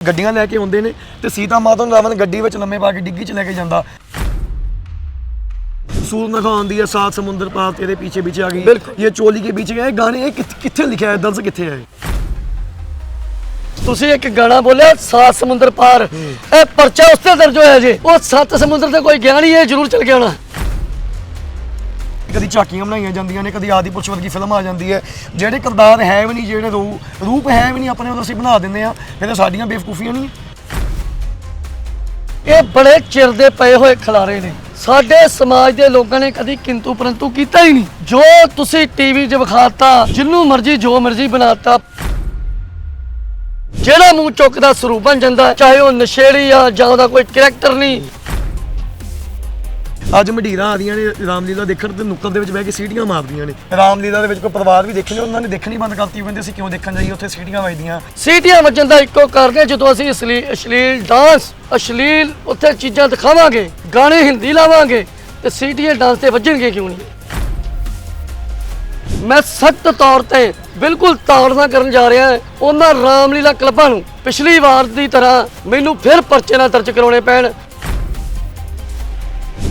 ਗੱਡੀਆਂ ਲੈ ਕੇ ਆਉਂਦੇ ਨੇ ਤੇ ਸੀਤਾ ਮਾਤਾ ਨੂੰ ਰਾਵਣ ਗੱਡੀ ਵਿੱਚ ਲੰਮੇ ਪਾ ਕੇ ਡਿੱਗੀ 'ਚ ਲੈ ਕੇ ਜਾਂਦਾ। ਸੂਰ ਨਖਾਉਂਦੀ ਹੈ ਸਾਤ ਸਮੁੰਦਰ ਪਾਰ ਤੇਰੇ ਪਿੱਛੇ ਪਿੱਛੇ ਆ ਗਈ। ਇਹ ਚੋਲੀ ਕੇ ਪਿੱਛੇ ਇਹ ਗਾਣੇ ਇਹ ਕਿੱਥ- ਕਿੱਥੇ ਲਿਖਿਆ ਹੈ ਦਰਜ ਕਿੱਥੇ ਹੈ? ਤੁਸੀਂ ਇੱਕ ਗਾਣਾ ਬੋਲਿਆ ਸਾਤ ਸਮੁੰਦਰ ਪਾਰ। ਇਹ ਪਰਚਾ ਉਸ ਤੇ ਦਰਜ ਹੋਇਆ ਜੀ ਉਹ ਸੱਤ ਸਮੁੰਦਰ ਤੇ ਕੋਈ ਗਿਆ ਨਹੀਂ ਇਹ ਜ਼ਰੂਰ ਚਲ ਗਿਆ ਹੋਣਾ ਕਦੀ ਝਾਕੀਆਂ ਬਣਾਈਆਂ ਜਾਂਦੀਆਂ ਨੇ, ਕਦੀ ਆਦੀ ਪੁਰਸ਼ ਵਰਗੀ ਫਿਲਮ ਆ ਜਾਂਦੀ ਹੈ। ਜਿਹੜੇ ਕਿਰਦਾਰ ਹੈ ਵੀ ਨਹੀਂ, ਜਿਹੜੇ ਰੂ- ਰੂਪ ਹੈ ਵੀ ਨਹੀਂ, ਆਪਣੇ ਉਹ ਅਸੀਂ ਬਣਾ ਦਿੰਦੇ ਆ ਇਹ ਤਾਂ ਸਾਡੀਆਂ ਬੇਵਕੂਫੀਆਂ ਨਹੀਂ ਇਹ ਬੜੇ ਚਿਰ ਦੇ ਪਏ ਹੋਏ ਖਿਲਾਰੇ ਨੇ। ਸਾਡੇ ਸਮਾਜ ਦੇ ਲੋਕਾਂ ਨੇ ਕਦੀ ਕਿੰਤੂ ਪਰੰਤੂ ਕੀਤਾ ਹੀ ਨਹੀਂ। ਜੋ ਤੁਸੀਂ ਟੀਵੀ 'ਚ ਵਿਖਾਤਾ, ਜਿੰਨੂੰ ਮਰਜ਼ੀ, ਜੋ ਮਰਜ਼ੀ ਬਣਾਤਾ, ਜਿਹੜਾ ਮੂੰਹ ਚੁੱਕਦਾ ਸਰੂਪ ਬਣ ਜਾਂਦਾ, ਚਾਹੇ ਉਹ ਨਸ਼ੇੜੀ ਆ ਜਾਂ ਉਹਦਾ ਕੋਈ ਕਰੈਕਟਰ ਨਹੀਂ। ਅੱਜ ਮਢੀਰਾਂ ਆਦੀਆਂ ਨੇ ਰਾਮਲੀਲਾ ਦੇਖਣ ਤੇ ਨੁੱਕਰ ਦੇ ਵਿੱਚ ਬਹਿ ਕੇ ਸੀਟੀਆਂ ਮਾਰਦੀਆਂ ਨੇ। ਰਾਮਲੀਲਾ ਦੇ ਵਿੱਚ ਕੋਈ ਪਰਿਵਾਰ ਵੀ ਦੇਖੇ ਨੇ? ਉਹਨਾਂ ਨੇ ਦੇਖਣੀ ਬੰਦ ਕਰਤੀ ਕਹਿੰਦੇ ਅਸੀਂ ਕਿਉਂ ਦੇਖਣ ਜਾਈਏ? ਉੱਥੇ ਸੀਟੀਆਂ ਵੱਜਦੀਆਂ। ਸੀਟੀਆਂ ਵੱਜਣ ਦਾ ਇੱਕੋ ਕਾਰਨ ਹੈ ਜਦੋਂ ਅਸੀਂ ਅਸਲੀ ਅਸ਼ਲੀਲ ਡਾਂਸ ਅਸ਼ਲੀਲ ਉੱਥੇ ਚੀਜ਼ਾਂ ਦਿਖਾਵਾਂਗੇ ਗਾਣੇ ਹਿੰਦੀ ਲਾਵਾਂਗੇ ਤੇ ਸੀਟੀਆਂ ਡਾਂਸ ਤੇ ਵੱਜਣਗੇ ਕਿਉਂ ਨਹੀਂ? ਮੈਂ ਸਖਤ ਤੌਰ ਤੇ ਬਿਲਕੁਲ ਤਾੜਨਾ ਕਰਨ ਜਾ ਰਿਹਾ ਉਹਨਾਂ ਰਾਮਲੀਲਾ ਕਲੱਬਾਂ ਨੂੰ ਪਿਛਲੀ ਵਾਰ ਦੀ ਤਰ੍ਹਾਂ ਮੈਨੂੰ ਫਿਰ ਪਰਚੇ ਨਾਲ ਦਰਜ ਕਰਾਉਣੇ ਪੈਣ।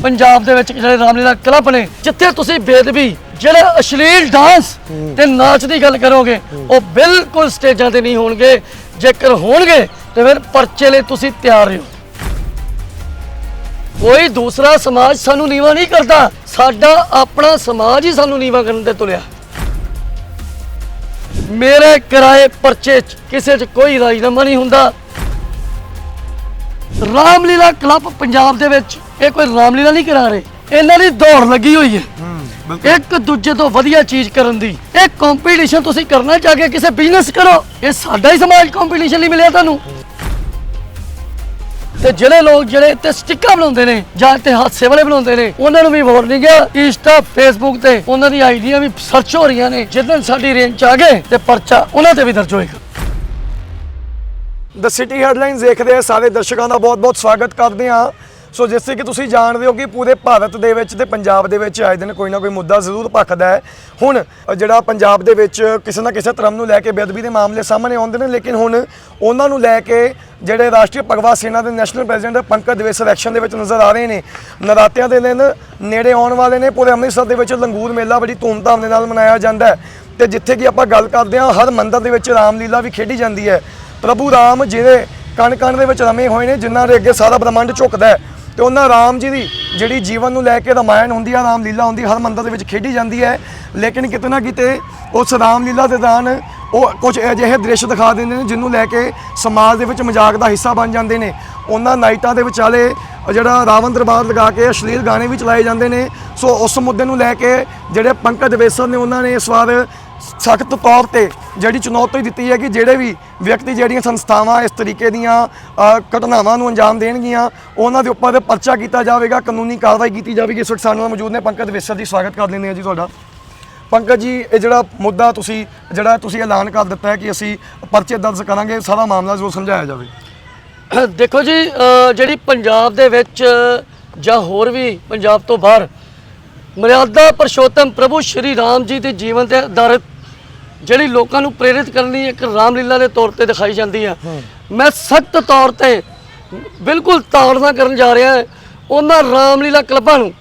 ਪੰਜਾਬ ਦੇ ਵਿੱਚ ਜਿਹੜੇ ਰਾਮਲੀਲਾ ਕਲੱਬ ਨੇ ਜਿੱਥੇ ਤੁਸੀਂ ਬੇਦਬੀ ਜਿਹੜੇ ਅਸ਼ਲੀਲ ਡਾਂਸ ਤੇ ਨਾਚ ਦੀ ਗੱਲ ਕਰੋਗੇ ਉਹ ਬਿਲਕੁਲ ਸਟੇਜਾਂ ਤੇ ਨਹੀਂ ਹੋਣਗੇ। ਜੇਕਰ ਹੋਣਗੇ ਤੇ ਫਿਰ ਪਰਚੇ ਲਈ ਤੁਸੀਂ ਤਿਆਰ ਰਹੋ। ਕੋਈ ਦੂਸਰਾ ਸਮਾਜ ਸਾਨੂੰ ਨੀਵਾ ਨਹੀਂ ਕਰਦਾ। ਸਾਡਾ ਆਪਣਾ ਸਮਾਜ ਹੀ ਸਾਨੂੰ ਨੀਵਾ ਕਰਨ ਤੇ ਤੁਲਿਆ ਮੇਰੇ ਕਿਰਾਏ ਪਰਚੇ 'ਚ ਕਿਸੇ 'ਚ ਕੋਈ ਰਾਜਨਾਮਾ ਨਹੀਂ ਹੁੰਦਾ। ਰਾਮਲੀਲਾ ਕਲੱਬ ਪੰਜਾਬ ਦੇ ਵਿੱਚ ਇਹ ਕੋਈ ਰਾਮਲੀਲਾ ਨਹੀਂ ਕਰਾ ਰਹੇ। ਇਹਨਾਂ ਦੀ ਦੌੜ ਲੱਗੀ ਹੋਈ ਹੈ। ਇੱਕ ਦੂਜੇ ਤੋਂ ਵਧੀਆ ਚੀਜ਼ ਕਰਨ ਦੀ। ਇਹ ਕੰਪੀਟੀਸ਼ਨ ਤੁਸੀਂ ਕਰਨਾ ਚਾਹ ਕੇ ਕਿਸੇ ਬਿਜ਼ਨਸ ਕਰੋ। ਇਹ ਸਾਡਾ ਹੀ ਸਮਾਜ ਕੰਪੀਟੀਸ਼ਨ ਲਈ ਮਿਲਿਆ ਤੁਹਾਨੂੰ। ਤੇ ਜਿਹੜੇ ਲੋਕ ਜਿਹੜੇ ਤੇ ਸਟਿੱਕਾਂ ਬਣਾਉਂਦੇ ਨੇ ਜਾਂ ਤੇ ਹਾਸੇ ਵਾਲੇ ਬਣਾਉਂਦੇ ਨੇ ਉਹਨਾਂ ਨੂੰ ਵੀ ਵਾਰਨਿੰਗ ਹੈ ਇੰਸਟਾ ਫੇਸਬੁੱਕ ਤੇ ਉਹਨਾਂ ਦੀ ਆਈਡੀਆਂ ਵੀ ਸਰਚ ਹੋ ਰਹੀਆਂ ਨੇ। ਜਿੱਦਣ ਸਾਡੀ ਰੇਂਜ ਚ ਆ ਗਏ ਤੇ ਪਰਚਾ ਉਹਨਾਂ ਤੇ ਵੀ ਦਰਜ ਹੋਏਗਾ। ਦ ਸਿਟੀ ਹੈਡਲਾਈਨਸ ਦੇਖਦੇ ਆ ਸਾਰੇ ਦਰਸ਼ਕਾਂ ਦਾ ਬਹੁਤ-ਬਹੁਤ ਸਵਾਗਤ ਕਰਦੇ ਹਾਂ। ਸੋ ਜਿਸ ਕਿ ਤੁਸੀਂ ਜਾਣਦੇ ਹੋ ਕਿ ਪੂਰੇ ਭਾਰਤ ਦੇ ਵਿੱਚ ਤੇ ਪੰਜਾਬ ਦੇ ਵਿੱਚ ਆਏ ਦਿਨ ਕੋਈ ਨਾ ਕੋਈ ਮੁੱਦਾ ਜ਼ਰੂਰ ਭਖਦਾ ਹੈ। ਹੁਣ ਜਿਹੜਾ ਪੰਜਾਬ ਦੇ ਵਿੱਚ ਕਿਸੇ ਨਾ ਕਿਸੇ ਧਰਮ ਨੂੰ ਲੈ ਕੇ ਬੇਅਦਬੀ ਦੇ ਮਾਮਲੇ ਸਾਹਮਣੇ ਆਉਂਦੇ ਨੇ, ਲੇਕਿਨ ਹੁਣ ਉਹਨਾਂ ਨੂੰ ਲੈ ਕੇ ਜਿਹੜੇ ਰਾਸ਼ਟਰੀ ਭਗਵਾ ਸੈਨਾ ਦੇ national president Pankaj Diwesar action ਦੇ ਵਿੱਚ ਨਜ਼ਰ ਆ ਰਹੇ ਨੇ। ਨਰਾਤਿਆਂ ਦੇ ਦਿਨ ਨੇੜੇ ਆਉਣ ਵਾਲੇ ਨੇ, ਪੂਰੇ ਅੰਮ੍ਰਿਤਸਰ ਦੇ ਵਿੱਚ ਲੰਗੂਰ ਮੇਲਾ ਬੜੀ ਧੂਮਧਾਮ ਦੇ ਨਾਲ ਮਨਾਇਆ ਜਾਂਦਾ ਹੈ ਤੇ ਜਿੱਥੇ ਕਿ ਆਪਾਂ ਗੱਲ ਕਰਦੇ ਹਾਂ, ਹਰ ਮੰਦਰ ਦੇ ਵਿੱਚ ਰਾਮਲੀਲਾ ਵੀ ਖੇਡੀ ਜਾਂਦੀ ਹੈ। ਪ੍ਰਭੂ ਰਾਮ ਜਿਹੜੇ ਕਣ ਕਣ ਦੇ ਵਿੱਚ ਰਮੇ ਹੋਏ ਨੇ, ਜਿਨ੍ਹਾਂ ਦੇ ਅੱਗੇ ਸਾਰਾ ਬ੍ਰਹਮੰਡ ਝੁਕਦਾ ਹੈ। ਤੇ ਉਹਨਾਂ ਰਾਮ ਜੀ ਦੀ ਜਿਹੜੀ ਜੀਵਨ ਨੂੰ ਲੈ ਕੇ ਰਮਾਇਣ ਹੁੰਦੀ ਆ ਰਾਮਲੀਲਾ ਹੁੰਦੀ ਹਰ ਮੰਦਰ ਦੇ ਵਿੱਚ ਖੇਡੀ ਜਾਂਦੀ ਹੈ। ਲੇਕਿਨ ਕਿਤੇ ਨਾ ਕਿਤੇ ਉਸ ਰਾਮਲੀਲਾ ਦੇ ਦੌਰਾਨ ਉਹ ਕੁਝ ਅਜਿਹੇ ਦ੍ਰਿਸ਼ ਦਿਖਾ ਦਿੰਦੇ ਨੇ ਜਿਹਨੂੰ ਲੈ ਕੇ ਸਮਾਜ ਦੇ ਵਿੱਚ ਮਜ਼ਾਕ ਦਾ ਹਿੱਸਾ ਬਣ ਜਾਂਦੇ ਨੇ। ਉਹਨਾਂ ਨਾਈਟਾਂ ਦੇ ਵਿਚਾਲੇ ਜਿਹੜਾ ਰਾਵਣ ਦਰਬਾਰ ਲਗਾ ਕੇ ਅਸ਼ਲੀਲ ਗਾਣੇ ਵੀ ਚਲਾਏ ਜਾਂਦੇ ਨੇ। ਸੋ ਉਸ ਮੁੱਦੇ ਨੂੰ ਲੈ ਕੇ ਜਿਹੜੇ ਪੰਕਜ ਦਵੇਸਰ ਨੇ ਉਹਨਾਂ ਨੇ ਇਸ ਵਾਰ ਸਖਤ ਤੌਰ ਤੇ ਜਿਹੜੀ ਚੁਣੌਤੀ ਦਿੱਤੀ ਹੈ ਕਿ ਜਿਹੜੇ ਵੀ ਵਿਅਕਤੀ ਜਿਹੜੀਆਂ ਸੰਸਥਾਵਾਂ ਇਸ ਤਰੀਕੇ ਦੀਆਂ ਘਟਨਾਵਾਂ ਨੂੰ ਅੰਜਾਮ ਦੇਣਗੀਆਂ, ਉਹਨਾਂ ਦੇ ਉੱਪਰ ਪਰਚਾ ਕੀਤਾ ਜਾਵੇਗਾ, ਕਾਨੂੰਨੀ ਕਾਰਵਾਈ ਕੀਤੀ ਜਾਵੇਗੀ। ਇਸ ਵਕਤ ਸਾਡੇ ਨਾਲ ਮੌਜੂਦ ਨੇ ਪੰਕਜ ਦਵੇਸਰ ਜੀ, ਸਵਾਗਤ ਕਰ ਲੈਂਦੇ ਹਾਂ ਜੀ ਤੁਹਾਡਾ। ਪੰਕਜ ਜੀ, ਇਹ ਜਿਹੜਾ ਮੁੱਦਾ ਤੁਸੀਂ, ਜਿਹੜਾ ਤੁਸੀਂ ਐਲਾਨ ਕਰ ਦਿੱਤਾ ਹੈ ਕਿ ਅਸੀਂ ਪਰਚੇ ਦਰਜ ਕਰਾਂਗੇ, ਸਾਰਾ ਮਾਮਲਾ ਜ਼ਰੂਰ ਸਮਝਾਇਆ ਜਾਵੇ। ਦੇਖੋ ਜੀ ਜਿਹੜੀ ਪੰਜਾਬ ਦੇ ਵਿੱਚ, ਜਾਂ ਹੋਰ ਵੀ ਪੰਜਾਬ ਤੋਂ ਬਾਹਰ, ਮਰਿਆਦਾ ਪਰਸ਼ੋਤਮ ਪ੍ਰਭੂ ਸ਼੍ਰੀ ਰਾਮ ਜੀ ਦੇ ਜੀਵਨ ਤੇ ਆਧਾਰਿਤ ਜਿਹੜੀ ਲੋਕਾਂ ਨੂੰ ਪ੍ਰੇਰਿਤ ਕਰਨ ਲਈ ਇੱਕ ਰਾਮਲੀਲਾ ਦੇ ਤੌਰ ਤੇ ਦਿਖਾਈ ਜਾਂਦੀ ਹੈ। ਮੈਂ ਸਖਤ ਤੌਰ ਤੇ ਬਿਲਕੁਲ ਤਾੜਨਾ ਕਰਨ ਜਾ ਰਿਹਾ ਹਾਂ ਉਹਨਾਂ ਰਾਮਲੀਲਾ ਕਲੱਬਾਂ ਨੂੰ।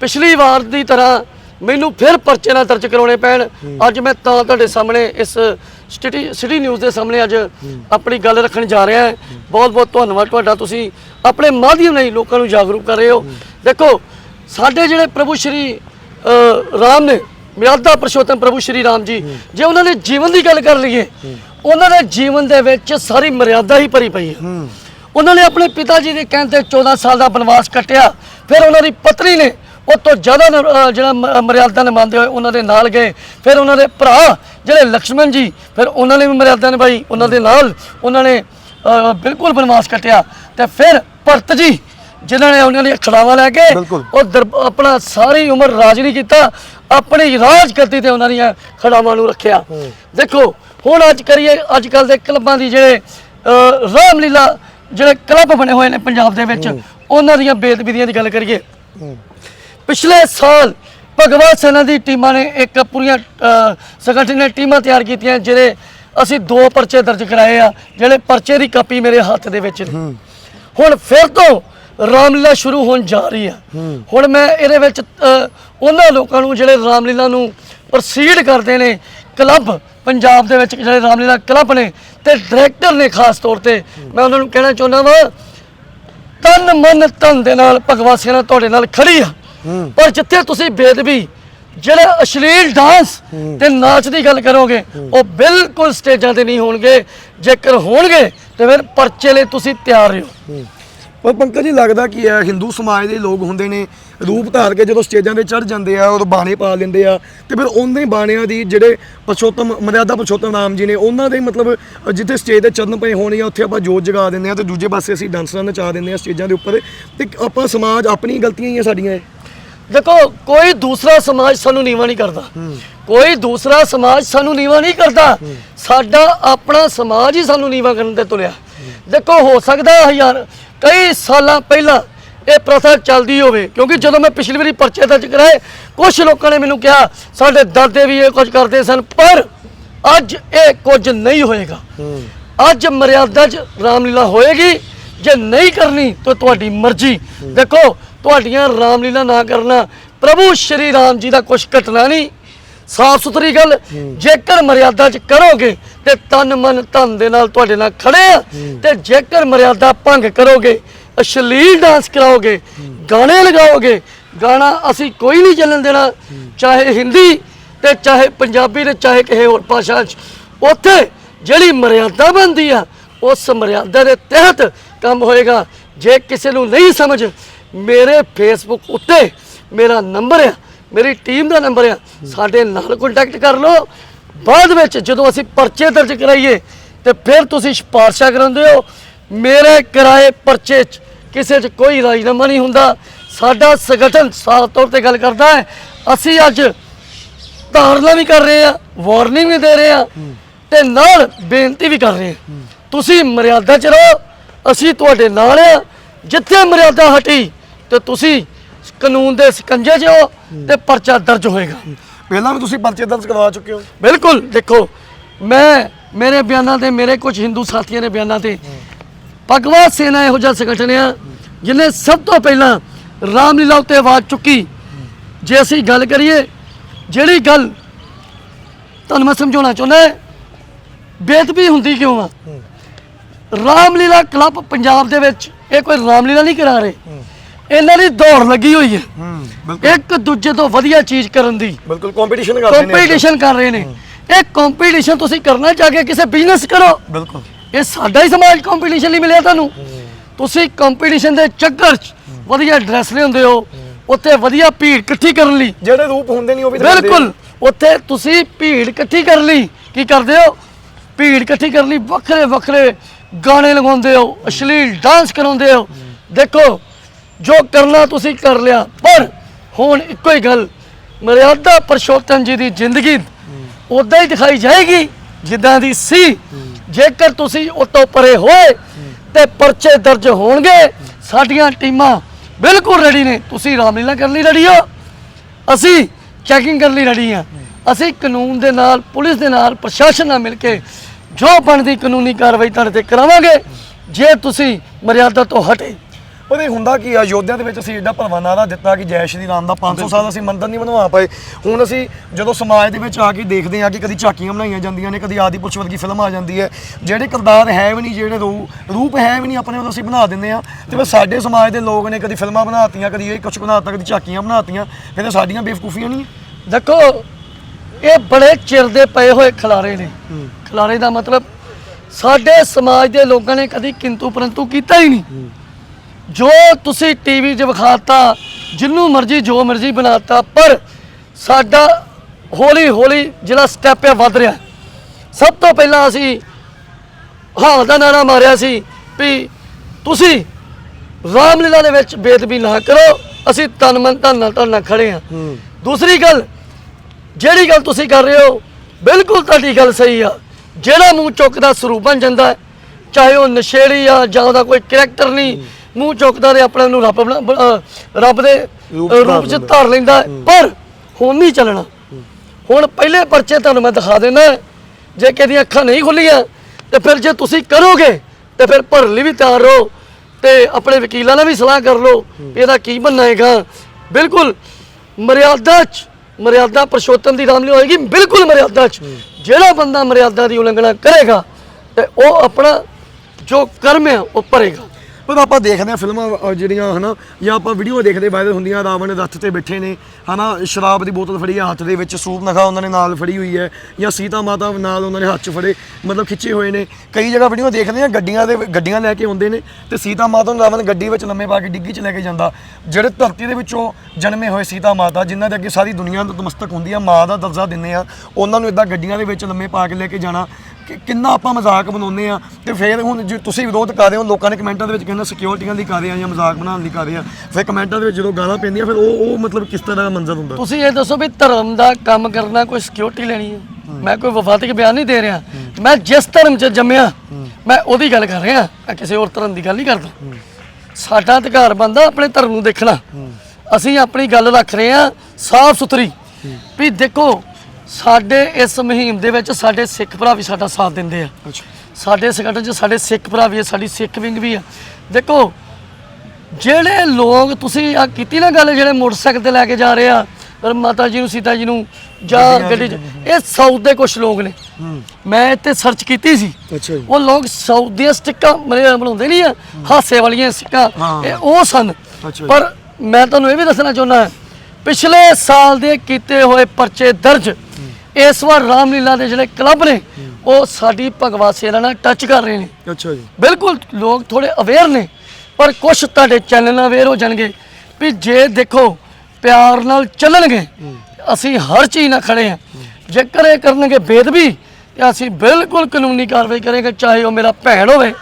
ਪਿਛਲੀ ਵਾਰ ਦੀ ਤਰ੍ਹਾਂ ਮੈਨੂੰ ਫਿਰ ਪਰਚੇ ਨਾਲ ਦਰਜ ਕਰਾਉਣੇ ਪੈਣ। ਅੱਜ ਮੈਂ ਤਾਂ ਤੁਹਾਡੇ ਸਾਹਮਣੇ ਇਸ ਸਿਟੀ ਸਿਟੀ ਨਿਊਜ਼ ਦੇ ਸਾਹਮਣੇ ਅੱਜ ਆਪਣੀ ਗੱਲ ਰੱਖਣ ਜਾ ਰਿਹਾ ਹਾਂ। ਬਹੁਤ ਬਹੁਤ ਧੰਨਵਾਦ ਤੁਹਾਡਾ। ਤੁਸੀਂ ਆਪਣੇ ਮਾਧਿਅਮ ਨਾਲ ਲੋਕਾਂ ਨੂੰ ਜਾਗਰੂਕ ਕਰ ਰਹੇ ਹੋ। ਦੇਖੋ ਸਾਡੇ ਜਿਹੜੇ ਪ੍ਰਭੂ ਸ਼੍ਰੀ ਰਾਮ ਨੇ ਮਿਆਦਾ ਪਰਸ਼ੋਤਮ ਪ੍ਰਭੂ ਸ਼੍ਰੀ ਰਾਮ ਜੀ ਜੇ ਉਹਨਾਂ ਦੇ ਜੀਵਨ ਦੀ ਗੱਲ ਕਰ ਲਈਏ ਉਹਨਾਂ ਦੇ ਜੀਵਨ ਦੇ ਵਿੱਚ ਸਾਰੀ ਮਰਿਆਦਾ ਹੀ ਭਰੀ ਪਈ ਹੈ। ਉਹਨਾਂ ਨੇ ਆਪਣੇ ਪਿਤਾ ਜੀ ਦੇ ਕਹਿਣ ਤੇ 14 ਸਾਲ ਦਾ ਬਨਵਾਸ ਕੱਟਿਆ ਫਿਰ ਉਹਨਾਂ ਦੀ ਪਤਨੀ ਨੇ ਉਹ ਤੋਂ ਜ਼ਿਆਦਾ ਨ- ਜਿਹੜਾ ਮਰਿਆਦਾ ਨਿਭਾਉਂਦੇ ਹੋਏ ਉਹਨਾਂ ਦੇ ਨਾਲ ਗਏ ਫਿਰ ਉਹਨਾਂ ਦੇ ਭਰਾ ਜਿਹੜੇ ਲਕਸ਼ਮਣ ਜੀ ਫਿਰ ਉਹਨਾਂ ਨੇ ਵੀ ਮਰਿਆਦਾ ਨਿਭਾਈ ਉਹਨਾਂ ਦੇ ਨਾਲ ਉਹਨਾਂ ਨੇ ਬਿਲਕੁਲ ਬਨਵਾਸ ਕੱਟਿਆ ਤੇ ਫਿਰ ਭਰਤ ਜੀ ਜਿਨ੍ਹਾਂ ਨੇ ਉਹਨਾਂ ਨੇ ਖੜਾਵਾ ਲੈ ਕੇ ਬਿਲਕੁਲ। ਉਹ ਦਰ- ਆਪਣਾ ਸਾਰੀ ਉਮਰ ਰਾਜ ਨਹੀਂ ਕੀਤਾ ਆਪਣੀ ਰਾਜ ਗੱਦੀ ਤੇ ਉਹਨਾਂ ਦੀਆਂ ਖੜਾਵਾਂ ਨੂੰ ਰੱਖਿਆ। ਦੇਖੋ ਹੁਣ ਅੱਜ ਕਰੀਏ ਅੱਜ ਕੱਲ ਦੇ ਕਲੱਬਾਂ ਦੀ ਜਿਹੜੇ ਅਹ, ਰਾਮਲੀਲਾ ਜਿਹੜੇ ਕਲੱਬ ਬਣੇ ਹੋਏ ਨੇ ਪੰਜਾਬ ਦੇ ਵਿੱਚ ਉਹਨਾਂ ਦੀਆਂ ਬੇਦਬੀਆਂ ਦੀ ਗੱਲ ਕਰੀਏ। ਪਿਛਲੇ ਸਾਲ ਭਗਵਤ ਸੈਨਾ ਦੀ ਟੀਮਾਂ ਨੇ ਇੱਕ ਪੂਰੀਆਂ ਸੰਗਠਨ ਨੇ ਟੀਮਾਂ ਤਿਆਰ ਕੀਤੀਆਂ ਜਿਹੜੇ ਅਸੀਂ ਦੋ ਪਰਚੇ ਦਰਜ ਕਰਾਏ ਆ ਜਿਹੜੇ ਪਰਚੇ ਦੀ ਕਾਪੀ ਮੇਰੇ ਹੱਥ ਦੇ ਵਿੱਚ ਨੇ। ਹੁਣ ਫਿਰ ਤੋਂ ਰਾਮਲੀਲਾ ਸ਼ੁਰੂ ਹੋਣ ਜਾ ਰਹੀ ਆ ਹੁਣ ਮੈਂ ਇਹਦੇ ਵਿੱਚ ਉਹਨਾਂ ਲੋਕਾਂ ਨੂੰ ਜਿਹੜੇ ਰਾਮਲੀਲਾ ਨੂੰ ਪ੍ਰੋਸੀਡ ਕਰਦੇ ਨੇ ਕਲੱਬ ਪੰਜਾਬ ਦੇ ਵਿੱਚ ਜਿਹੜੇ ਰਾਮਲੀਲਾ ਕਲੱਬ ਨੇ ਤੇ ਡਾਇਰੈਕਟਰ ਨੇ ਖਾਸ ਤੌਰ ਤੇ, ਮੈਂ ਉਹਨਾਂ ਨੂੰ ਕਹਿਣਾ ਚਾਹੁੰਦਾ ਵਾਂ, ਤਨ ਮਨ ਧਨ ਦੇ ਨਾਲ ਭਗਵਾ ਸੇਨਾ ਤੁਹਾਡੇ ਨਾਲ ਖੜੀ ਆ। ਪਰ ਜਿੱਥੇ ਤੁਸੀਂ ਬੇਦਬੀ, ਜਿਹੜਾ ਅਸ਼ਲੀਲ ਡਾਂਸ ਤੇ ਨਾਚ ਦੀ ਗੱਲ ਕਰੋਗੇ, ਉਹ ਬਿਲਕੁਲ ਸਟੇਜਾਂ ਤੇ ਨਹੀਂ ਹੋਣਗੇ। ਜੇਕਰ ਹੋਣਗੇ, ਤੇ ਫਿਰ ਪਰਚੇ ਲਈ ਤੁਸੀਂ ਤਿਆਰ ਰਹੋ। ਪਰ ਪੰਕਜ ਜੀ ਲੱਗਦਾ ਕੀ ਹੈ ਹਿੰਦੂ ਸਮਾਜ ਦੇ ਲੋਕ ਹੁੰਦੇ ਨੇ ਰੂਪ ਧਾਰ ਕੇ ਜਦੋਂ ਸਟੇਜਾਂ ਤੇ ਚੜ ਜਾਂਦੇ ਆ ਉਦੋਂ ਬਾਣੇ ਪਾ ਲੈਂਦੇ ਆ ਤੇ ਫਿਰ ਉਹਨਾਂ ਹੀ ਬਾਣਿਆਂ ਦੀ ਜਿਹੜੇ ਪਰਸ਼ੋਤਮ ਮਰਿਆਦਾ ਪਰਸ਼ੋਤਮ ਰਾਮ ਜੀ ਨੇ ਉਹਨਾਂ ਦੇ ਮਤਲਬ ਜਿੱਥੇ ਸਟੇਜ ਤੇ ਚਰਨ ਪਏ ਹੋਣੇ ਆ ਉੱਥੇ ਆਪਾਂ ਜੋਤ ਜਗਾ ਦਿੰਦੇ ਆ ਤੇ ਦੂਜੇ ਪਾਸੇ ਅਸੀਂ ਡਾਂਸਰਾਂ ਨਚਾ ਦਿੰਦੇ ਆ ਸਟੇਜਾਂ ਦੇ ਉੱਪਰ। ਤੇ ਆਪਾਂ ਸਮਾਜ ਆਪਣੀ ਗਲਤੀਆਂ ਹੀ ਆ ਸਾਡੀਆਂ ਇਹ। ਦੇਖੋ ਕੋਈ ਦੂਸਰਾ ਸਮਾਜ ਸਾਨੂੰ ਨੀਵਾ ਨਹੀਂ ਕਰਦਾ। ਕੋਈ ਦੂਸਰਾ ਸਮਾਜ ਸਾਨੂੰ ਨੀਵਾ ਨਹੀਂ ਕਰਦਾ। ਸਾਡਾ ਆਪਣਾ ਸਮਾਜ ਹੀ ਸਾਨੂੰ ਨੀਵਾ ਕਰਨ ਤੇ ਤੁਲਿਆ ਦੇਖੋ ਹੋ ਸਕਦਾ ਹਜ਼ਾਰ ਕਈ ਸਾਲਾਂ ਪਹਿਲਾਂ ਇਹ ਪ੍ਰਥਾ ਚੱਲਦੀ ਹੋਵੇ ਕਿਉਂਕਿ ਜਦੋਂ ਮੈਂ ਪਿਛਲੀ ਵਾਰੀ ਪਰਚੇ ਦਰਜ ਕਰਾਏ ਕੁਝ ਲੋਕਾਂ ਨੇ ਮੈਨੂੰ ਕਿਹਾ ਸਾਡੇ ਦਾਦੇ ਵੀ ਇਹ ਕੁਝ ਕਰਦੇ ਸਨ ਪਰ ਅੱਜ ਇਹ ਕੁਝ ਨਹੀਂ ਹੋਏਗਾ। ਅੱਜ ਮਰਿਆਦਾ 'ਚ ਰਾਮਲੀਲਾ ਹੋਏਗੀ ਜੇ ਨਹੀਂ ਕਰਨੀ ਤਾਂ ਤੁਹਾਡੀ ਮਰਜ਼ੀ। ਦੇਖੋ ਤੁਹਾਡੀਆਂ ਰਾਮਲੀਲਾ ਨਾ ਕਰਨਾ ਪ੍ਰਭੂ ਸ਼੍ਰੀ ਰਾਮ ਜੀ ਦਾ ਕੁਝ ਘਟਣਾ ਨਹੀਂ ਸਾਫ਼ ਸੁਥਰੀ ਗੱਲ, ਜੇਕਰ ਮਰਿਆਦਾ 'ਚ ਕਰੋਗੇ ਤੇ ਤਨ ਮਨ ਧਨ ਦੇ ਨਾਲ ਤੁਹਾਡੇ ਨਾਲ ਖੜੇ ਆ, ਤੇ ਜੇਕਰ ਮਰਿਆਦਾ ਭੰਗ ਕਰੋਗੇ, ਅਸ਼ਲੀਲ ਡਾਂਸ ਕਰਾਓਗੇ, ਗਾਣੇ ਲਗਾਓਗੇ, ਗਾਣਾ ਅਸੀਂ ਕੋਈ ਨਹੀਂ ਚੱਲਣ ਦੇਣਾ, ਚਾਹੇ ਹਿੰਦੀ ਤੇ ਚਾਹੇ ਪੰਜਾਬੀ ਤੇ ਚਾਹੇ ਕਿਸੇ ਹੋਰ ਭਾਸ਼ਾ 'ਚ। ਉੱਥੇ ਜਿਹੜੀ ਮਰਿਆਦਾ ਬਣਦੀ ਆ, ਉਸ ਮਰਿਆਦਾ ਦੇ ਤਹਿਤ ਕੰਮ ਹੋਏਗਾ। ਜੇ ਕਿਸੇ ਨੂੰ ਨਹੀਂ ਸਮਝ, ਮੇਰੇ ਫੇਸਬੁੱਕ ਉੱਤੇ ਮੇਰਾ ਨੰਬਰ ਆ। ਮੇਰੀ ਟੀਮ ਦਾ ਨੰਬਰ ਆ। ਸਾਡੇ ਨਾਲ ਕੰਟੈਕਟ ਕਰ ਲਓ। ਬਾਅਦ ਵਿੱਚ ਜਦੋਂ ਅਸੀਂ ਪਰਚੇ ਦਰਜ ਕਰਾਈਏ, ਤੇ ਫਿਰ ਤੁਸੀਂ ਸਿਫਾਰਸ਼ਾਂ ਕਰਾਉਂਦੇ ਹੋ। ਮੇਰੇ ਕਿਰਾਏ ਪਰਚੇ 'ਚ ਕਿਸੇ 'ਚ ਕੋਈ ਰਾਜਨਾਮਾ ਨਹੀਂ ਹੁੰਦਾ। ਸਾਡਾ ਸੰਗਠਨ ਸਾਫ਼ ਤੌਰ ਤੇ ਗੱਲ ਕਰਦਾ ਹੈ। ਅਸੀਂ ਅੱਜ ਧਾਰਨਾ ਵੀ ਕਰ ਰਹੇ ਆ ਵਾਰਨਿੰਗ ਵੀ ਦੇ ਰਹੇ ਆ ਤੇ ਨਾਲ ਬੇਨਤੀ ਵੀ ਕਰ ਰਹੇ ਆ ਤੁਸੀਂ ਮਰਿਆਦਾ ਚ ਰਹੋ। ਅਸੀਂ ਤੁਹਾਡੇ ਨਾਲ ਆ ਜਿੱਥੇ ਮਰਿਆਦਾ ਹਟੀ, ਤੇ ਤੁਸੀਂ ਕਾਨੂੰਨ ਦੇ ਸਕੰਜੇ 'ਚ ਹੋ ਤੇ ਪਰਚਾ ਦਰਜ ਹੋਏਗਾ। ਪਹਿਲਾਂ ਵੀ ਤੁਸੀਂ ਪਰਚੇ ਦਰਜ ਕਰਵਾ ਚੁੱਕੇ ਹੋ? ਬਿਲਕੁਲ ਦੇਖੋ ਮੈਂ ਮੇਰੇ ਬਿਆਨਾਂ ਤੇ ਮੇਰੇ ਕੁਝ ਹਿੰਦੂ ਸਾਥੀਆਂ ਦੇ ਬਿਆਨਾਂ ਤੇ ਭਗਵਾ ਸੇਨਾ ਇਹੋ ਜਿਹਾ ਸੰਗਠਨ ਆ ਜਿਹਨੇ ਸਭ ਤੋਂ ਪਹਿਲਾਂ ਰਾਮਲੀਲਾ ਉੱਤੇ ਆਵਾਜ਼ ਚੁੱਕੀ। ਜੇ ਅਸੀਂ ਗੱਲ ਕਰੀਏ ਜਿਹੜੀ ਗੱਲ ਤੁਹਾਨੂੰ ਮੈਂ ਸਮਝਾਉਣਾ ਚਾਹੁੰਦਾ ਬੇਦਬੀ ਹੁੰਦੀ ਕਿਉਂ ਆ? ਰਾਮਲੀਲਾ ਕਲੱਬ ਪੰਜਾਬ ਦੇ ਵਿੱਚ ਇਹ ਕੋਈ ਰਾਮਲੀਲਾ ਨਹੀਂ ਕਰਾ ਰਹੇ। ਇਹਨਾਂ ਦੀ ਦੌੜ ਲੱਗੀ ਹੋਈ ਹੈ। ਹੂੰ ਬਿਲਕੁਲ। ਇੱਕ ਦੂਜੇ ਤੋਂ ਵਧੀਆ ਚੀਜ਼ ਕਰਨ ਦੀ। ਬਿਲਕੁਲ ਕੰਪੀਟੀਸ਼ਨ ਕਰਦੇ ਨੇ ਕੰਪੀਟੀਸ਼ਨ ਕਰ ਰਹੇ ਨੇ। ਇਹ ਕੰਪੀਟੀਸ਼ਨ ਤੁਸੀਂ ਕਰਨਾ ਜਾ ਕੇ ਕਿਸੇ ਬਿਜ਼ਨਸ ਕਰੋ। ਬਿਲਕੁਲ। ਇਹ ਸਾਡਾ ਹੀ ਸਮਾਜ ਕੰਪੀਟੀਸ਼ਨ ਲਈ ਮਿਲਿਆ ਤੁਹਾਨੂੰ। ਤੁਸੀਂ ਕੰਪੀਟੀਸ਼ਨ ਦੇ ਚੱਕਰ 'ਚ ਵਧੀਆ ਡਰੈਸ ਲਿਆਉਂਦੇ ਹੋ। ਉੱਥੇ ਵਧੀਆ ਭੀੜ ਇਕੱਠੀ ਕਰਨ ਲਈ। ਜਿਹੜੇ ਰੂਪ ਹੁੰਦੇ ਨਹੀਂ ਉਹ ਵੀ ਦਿਖਾਉਂਦੇ। ਬਿਲਕੁਲ। ਉੱਥੇ ਤੁਸੀਂ ਭੀੜ ਇਕੱਠੀ ਕਰਨ ਲਈ ਕੀ ਕਰਦੇ ਹੋ? ਭੀੜ ਇਕੱਠੀ ਕਰਨ ਲਈ ਵੱਖਰੇ ਵੱਖਰੇ ਗਾਣੇ ਲਗਾਉਂਦੇ ਹੋ। ਅਸ਼ਲੀਲ ਡਾਂਸ ਕਰਾਉਂਦੇ ਹੋ। ਦੇਖੋ ਜੋ ਕਰਨਾ ਤੁਸੀਂ ਕਰ ਲਿਆ, ਪਰ ਹੁਣ ਇੱਕੋ ਹੀ ਗੱਲ, ਮਰਿਆਦਾ ਪਰਸ਼ੋਤਮ ਜੀ ਦੀ ਜ਼ਿੰਦਗੀ ਉਦਾਂ ਹੀ ਦਿਖਾਈ ਜਾਏਗੀ ਜਿੱਦਾਂ ਦੀ ਸੀ। ਜੇਕਰ ਤੁਸੀਂ ਉਤੋਂ ਪਰੇ ਹੋਏ ਤੇ ਪਰਚੇ ਦਰਜ ਹੋਣਗੇ, ਸਾਡੀਆਂ ਟੀਮਾਂ ਬਿਲਕੁਲ ਰੈਡੀ ਨੇ। ਤੁਸੀਂ ਰਾਮਲੀਲਾ ਕਰਨ ਲਈ ਰੈਡੀ ਹੋ? ਅਸੀਂ ਚੈਕਿੰਗ ਕਰਨ ਲਈ ਰੈਡੀ ਹਾਂ। ਅਸੀਂ ਕਾਨੂੰਨ ਦੇ ਨਾਲ, ਪੁਲਿਸ ਦੇ ਨਾਲ, ਪ੍ਰਸ਼ਾਸਨ ਨਾਲ ਮਿਲ ਕੇ ਜੋ ਬਣਦੀ ਕਾਨੂੰਨੀ ਕਾਰਵਾਈ ਤੁਹਾਡੇ ਤੇ ਕਰਾਵਾਂਗੇ। ਜੇ ਤੁਸੀਂ ਮਰਿਆਦਾ ਤੋਂ ਹਟੇ ਉਹਦੇ ਹੁੰਦਾ ਕੀ ਆ ਯੋਧਿਆਂ ਦੇ ਵਿੱਚ ਅਸੀਂ ਏਡਾ ਭਰਵਾਂ ਨਾਰਾ ਦਿੱਤਾ ਕਿ ਜੈ ਸ਼੍ਰੀ ਰਾਮ ਦਾ 500 ਸਾਲ ਅਸੀਂ ਮੰਦਰ ਨਹੀਂ ਬਣਵਾ ਪਏ। ਹੁਣ ਅਸੀਂ ਜਦੋਂ ਸਮਾਜ ਦੇ ਵਿੱਚ ਆ ਕੇ ਦੇਖਦੇ ਆ ਕਿ ਕਦੀ ਝਾਕੀਆਂ ਬਣਾਈਆਂ ਜਾਂਦੀਆਂ ਨੇ ਕਦੀ ਆਦੀ ਪੁਰਸ਼ ਵਰਗੀ ਫਿਲਮ ਆ ਜਾਂਦੀ ਹੈ ਜਿਹੜੇ ਕਿਰਦਾਰ ਹੈ ਵੀ ਨਹੀਂ ਜਿਹੜੇ ਰੂਪ ਹੈ ਵੀ ਨਹੀਂ ਆਪਣੇ ਵੱਲੋਂ ਅਸੀਂ ਬਣਾ ਦਿੰਦੇ ਆ ਤੇ ਫਿਰ ਸਾਡੇ ਸਮਾਜ ਦੇ ਲੋਕ ਨੇ ਕਦੀ ਫਿਲਮਾਂ ਬਣਾਤੀਆਂ ਕਦੀ ਇਹ ਕੁਝ ਬਣਾਤਾ ਕਦੀ ਝਾਕੀਆਂ ਬਣਾਤੀਆਂ ਫਿਰ ਸਾਡੀਆਂ ਬੇਵਕੂਫੀਆਂ ਨਹੀਂ ਦੇਖੋ ਇਹ ਬੜੇ ਚਿਰ ਦੇ ਪਏ ਹੋਏ ਖਿਲਾਰੇ ਨੇ। ਖਿਲਾਰੇ ਦਾ ਮਤਲਬ ਸਾਡੇ ਸਮਾਜ ਦੇ ਲੋਕਾਂ ਨੇ ਕਦੀ ਕਿੰਤੂ ਪਰੰਤੂ ਕੀਤਾ ਹੀ ਨਹੀਂ। ਜੋ ਤੁਸੀਂ ਟੀਵੀ 'ਚ ਵਿਖਾਤਾ ਜਿੰਨੂੰ ਮਰਜ਼ੀ ਜੋ ਮਰਜ਼ੀ ਬਣਾਤਾ ਪਰ ਸਾਡਾ ਹੌਲੀ ਹੌਲੀ ਜਿਹੜਾ ਸਟੈਪ ਹੈ ਵੱਧ ਰਿਹਾ। ਸਭ ਤੋਂ ਪਹਿਲਾਂ ਅਸੀਂ ਹਾਂ ਦਾ ਨਾਰਾ ਮਾਰਿਆ ਸੀ ਵੀ ਤੁਸੀਂ ਰਾਮਲੀਲਾ ਦੇ ਵਿੱਚ ਬੇਦਬੀ ਨਾ ਕਰੋ ਅਸੀਂ ਤਨ ਮਨ ਧਨ ਨਾਲ ਤੁਹਾਡੇ ਨਾਲ ਖੜੇ ਹਾਂ। ਦੂਸਰੀ ਗੱਲ ਜਿਹੜੀ ਗੱਲ ਤੁਸੀਂ ਕਰ ਰਹੇ ਹੋ ਬਿਲਕੁਲ ਤੁਹਾਡੀ ਗੱਲ ਸਹੀ ਆ। ਜਿਹੜਾ ਮੂੰਹ ਚੁੱਕਦਾ ਸਰੂਪ ਬਣ ਜਾਂਦਾ ਚਾਹੇ ਉਹ ਨਸ਼ੇੜੀ ਆ ਜਾਂ ਉਹਦਾ ਕੋਈ ਕਰੈਕਟਰ ਨਹੀਂ ਮੂੰਹ ਚੁੱਕਦਾ ਤੇ ਆਪਣੇ ਨੂੰ ਰੱਬ ਬਣਾ- ਰੱਬ ਦੇ ਰੂਪ ਚ ਰੂਪ ਧਾਰ ਚ ਲੈਂਦਾ। ਧਾਰ ਲੈਂਦਾ। ਹੈ। ਪਰ ਹੁਣ ਨਹੀਂ ਚੱਲਣਾ। ਹੁਣ ਪਹਿਲੇ ਪਰਚੇ ਤੁਹਾਨੂੰ ਮੈਂ ਦਿਖਾ ਦੇਣਾ ਜੇ ਕਿਹਦੀਆਂ ਅੱਖਾਂ ਨਹੀਂ ਖੁੱਲੀਆਂ ਤੇ ਫਿਰ ਜੇ ਤੁਸੀਂ ਕਰੋਗੇ ਤੇ ਫਿਰ ਭਰਨ ਲਈ ਵੀ ਤਿਆਰ ਰਹੋ। ਤੇ ਆਪਣੇ ਵਕੀਲਾਂ ਨਾਲ ਵੀ ਸਲਾਹ ਕਰ ਲਓ ਵੀ ਇਹਦਾ ਕੀ ਬਣਨਾ ਹੈਗਾ। ਬਿਲਕੁਲ ਮਰਿਆਦਾ ਚ ਮਰਿਆਦਾ ਪਰਸ਼ੋਤਮ ਦੀ ਰਾਮਲੀ ਹੋਏਗੀ। ਬਿਲਕੁਲ ਮਰਿਆਦਾ ਚ। ਜਿਹੜਾ ਬੰਦਾ ਮਰਿਆਦਾ ਦੀ ਉਲੰਘਣਾ ਕਰੇਗਾ ਤੇ ਉਹ ਆਪਣਾ ਜੋ ਕਰਮ ਹੈ ਉਹ ਭਰੇਗਾ। ਪਰ ਆਪਾਂ ਦੇਖਦੇ ਆ ਫਿਲਮਾਂ ਅ, ਜਿਹੜੀਆਂ ਹਨਾ ਜਾਂ ਆਪਾਂ ਵੀਡੀਓ ਦੇਖਦੇ ਵਾਇਰਲ ਹੁੰਦੀਆਂ ਰਾਵਣ ਰੱਥ ਤੇ ਬੈਠੇ ਨੇ ਹਨਾ ਸ਼ਰਾਬ ਦੀ ਬੋਤਲ ਫੜੀ ਆ ਹੱਥ ਦੇ ਵਿੱਚ ਸੂਪ ਨਖਾ ਉਹਨਾਂ ਨੇ ਨਾਲ ਫੜੀ ਹੋਈ ਹੈ ਜਾਂ ਸੀਤਾ ਮਾਤਾ ਨਾਲ ਉਹਨਾਂ ਨੇ ਹੱਥ 'ਚ ਫੜੇ ਮਤਲਬ ਖਿੱਚੇ ਹੋਏ ਨੇ। ਕਈ ਜਗ੍ਹਾ ਵੀਡੀਓ ਦੇਖਦੇ ਆ ਗੱਡੀਆਂ ਦੇ ਗੱਡੀਆਂ ਲੈ ਕੇ ਆਉਂਦੇ ਨੇ ਤੇ ਸੀਤਾ ਮਾਤਾ ਨੂੰ ਰਾਵਣ ਗੱਡੀ ਵਿੱਚ ਲੰਮੇ ਪਾ ਕੇ ਡਿੱਗੀ 'ਚ ਲੈ ਕੇ ਜਾਂਦਾ। ਜਿਹੜੇ ਧਰਤੀ ਦੇ ਵਿੱਚੋਂ ਜਨਮੇ ਹੋਏ ਸੀਤਾ ਮਾਤਾ ਜਿਨ੍ਹਾਂ ਦੇ ਅੱਗੇ ਸਾਰੀ ਦੁਨੀਆ ਨਤਮਸਤਕ ਹੁੰਦੀ ਆ ਮਾਂ ਦਾ ਦਰਜਾ ਦਿੰਦੇ ਆ ਉਹਨਾਂ ਨੂੰ ਇਦਾਂ ਗੱਡੀਆਂ ਦੇ ਵਿੱਚ ਲੰਮੇ ਪਾ ਕੇ ਲੈ ਕੇ ਜਾਣਾ ਕਿ ਕਿੰਨਾ ਆਪਾਂ ਮਜ਼ਾਕ ਬਣਾਉਂਦੇ ਆ ਤੇ ਫਿਰ ਹੁਣ ਜੇ ਤੁਸੀਂ ਵਿਰੋਧ ਕਰ ਰਹੇ ਹੋ ਲੋਕਾਂ ਨੇ ਕਮੈਂਟਾਂ ਦੇ ਵਿੱਚ ਕਹਿੰਦੇ ਸਿਕਿਉਰਿਟੀਆਂ ਲਈ ਕਰ ਰਹੇ ਆ ਜਾਂ ਮਜ਼ਾਕ ਬਣਾਉਣ ਲਈ ਕਰ ਰਹੇ ਆ ਫਿਰ ਕਮੈਂਟਾਂ ਦੇ ਵਿੱਚ ਜਦੋਂ ਗਾਲਾਂ ਪੈਂਦੀਆਂ ਫਿਰ ਉਹ ਉਹ ਮਤਲਬ ਕਿਸ ਤਰ੍ਹਾਂ ਦਾ ਮੰਜ਼ਰ ਹੁੰਦਾ? ਤੁਸੀਂ ਇਹ ਦੱਸੋ ਵੀ ਧਰਮ ਦਾ ਕੰਮ ਕਰਨਾ ਕੋਈ ਸਿਕਿਉਰਿਟੀ ਲੈਣੀ ਹੈ? ਮੈਂ ਕੋਈ ਵਫਾਦਿਕ ਬਿਆਨ ਨਹੀਂ ਦੇ ਰਿਹਾ। ਮੈਂ ਜਿਸ ਧਰਮ 'ਚ ਜੰਮਿਆ ਮੈਂ ਉਹਦੀ ਗੱਲ ਕਰ ਰਿਹਾ। ਮੈਂ ਕਿਸੇ ਹੋਰ ਧਰਮ ਦੀ ਗੱਲ ਨਹੀਂ ਕਰਦਾ। ਸਾਡਾ ਅਧਿਕਾਰ ਬੰਦਾ ਆਪਣੇ ਧਰਮ ਨੂੰ ਦੇਖਣਾ। ਅਸੀਂ ਆਪਣੀ ਗੱਲ ਰੱਖ ਰਹੇ ਹਾਂ ਸਾਫ਼ ਸੁਥਰੀ ਵੀ ਦੇਖੋ ਸਾਡੇ ਇਸ ਮੁਹਿੰਮ ਦੇ ਵਿੱਚ ਸਾਡੇ ਸਿੱਖ ਭਰਾ ਵੀ ਸਾਡਾ ਸਾਥ ਦਿੰਦੇ ਆ। ਅੱਛਾ। ਸਾਡੇ ਸੰਗਠਨ 'ਚ ਸਾਡੇ ਸਿੱਖ ਭਰਾ ਵੀ ਆ ਸਾਡੀ ਸਿੱਖ ਵਿੰਗ ਵੀ ਆ। ਦੇਖੋ ਜਿਹੜੇ ਲੋਕ ਤੁਸੀਂ ਆ ਕੀਤੀ ਨਾ ਗੱਲ ਜਿਹੜੇ ਮੋਟਰਸਾਈਕਲ ਤੇ ਲੈ ਕੇ ਜਾ ਰਹੇ ਆ ਔਰ ਮਾਤਾ ਜੀ ਨੂੰ ਸੀਤਾ ਜੀ ਨੂੰ ਜਾਂ ਗੱਡੀ 'ਚ ਇਹ ਸਾਊਥ ਦੇ ਕੁਝ ਲੋਕ ਨੇ। ਮੈਂ ਇੱਥੇ ਸਰਚ ਕੀਤੀ ਸੀ। ਅੱਛਾ ਜੀ। ਉਹ ਲੋਕ ਸਾਊਥ ਦੀਆਂ ਸਟਿੱਕਾਂ ਬਣੇ- ਬਣਾਉਂਦੇ ਨਹੀਂ ਆ ਹਾਸੇ ਵਾਲੀਆਂ ਸਟਿੱਕਾਂ। ਇਹ ਉਹ ਸਨ। ਪਰ ਮੈਂ ਤੁਹਾਨੂੰ ਇਹ ਵੀ ਦੱਸਣਾ ਚਾਹੁੰਦਾ ਪਿਛਲੇ ਸਾਲ ਦੇ ਕੀਤੇ ਹੋਏ ਪਰਚੇ ਦਰਜ ਇਸ ਵਾਰ ਰਾਮਲੀਲਾ ਦੇ ਜਿਹੜੇ ਕਲੱਬ ਨੇ ਉਹ ਸਾਡੀ ਭਗਵਾ ਸੇਨਾ ਨਾਲ ਟੱਚ ਕਰ ਰਹੇ ਨੇ। ਅੱਛਾ ਜੀ। ਬਿਲਕੁਲ ਲੋਕ ਥੋੜੇ ਅਵੇਅਰ ਨੇ ਪਰ ਕੁਝ ਤੁਹਾਡੇ ਚੈਨਲ ਨਾਲ ਅਵੇਅਰ ਹੋ ਜਾਣਗੇ ਵੀ ਜੇ ਦੇਖੋ ਪਿਆਰ ਨਾਲ ਚੱਲਣਗੇ ਅਸੀਂ ਹਰ ਚੀਜ਼ ਨਾਲ ਖੜੇ ਹਾਂ। ਜੇਕਰ ਇਹ ਕਰਨਗੇ ਬੇਦਬੀ ਤੇ ਅਸੀਂ ਬਿਲਕੁਲ ਕਾਨੂੰਨੀ ਕਾਰਵਾਈ ਕਰਾਂਗੇ ਚਾਹੇ ਉਹ ਮੇਰਾ ਭੈਣ ਹੋਵੇ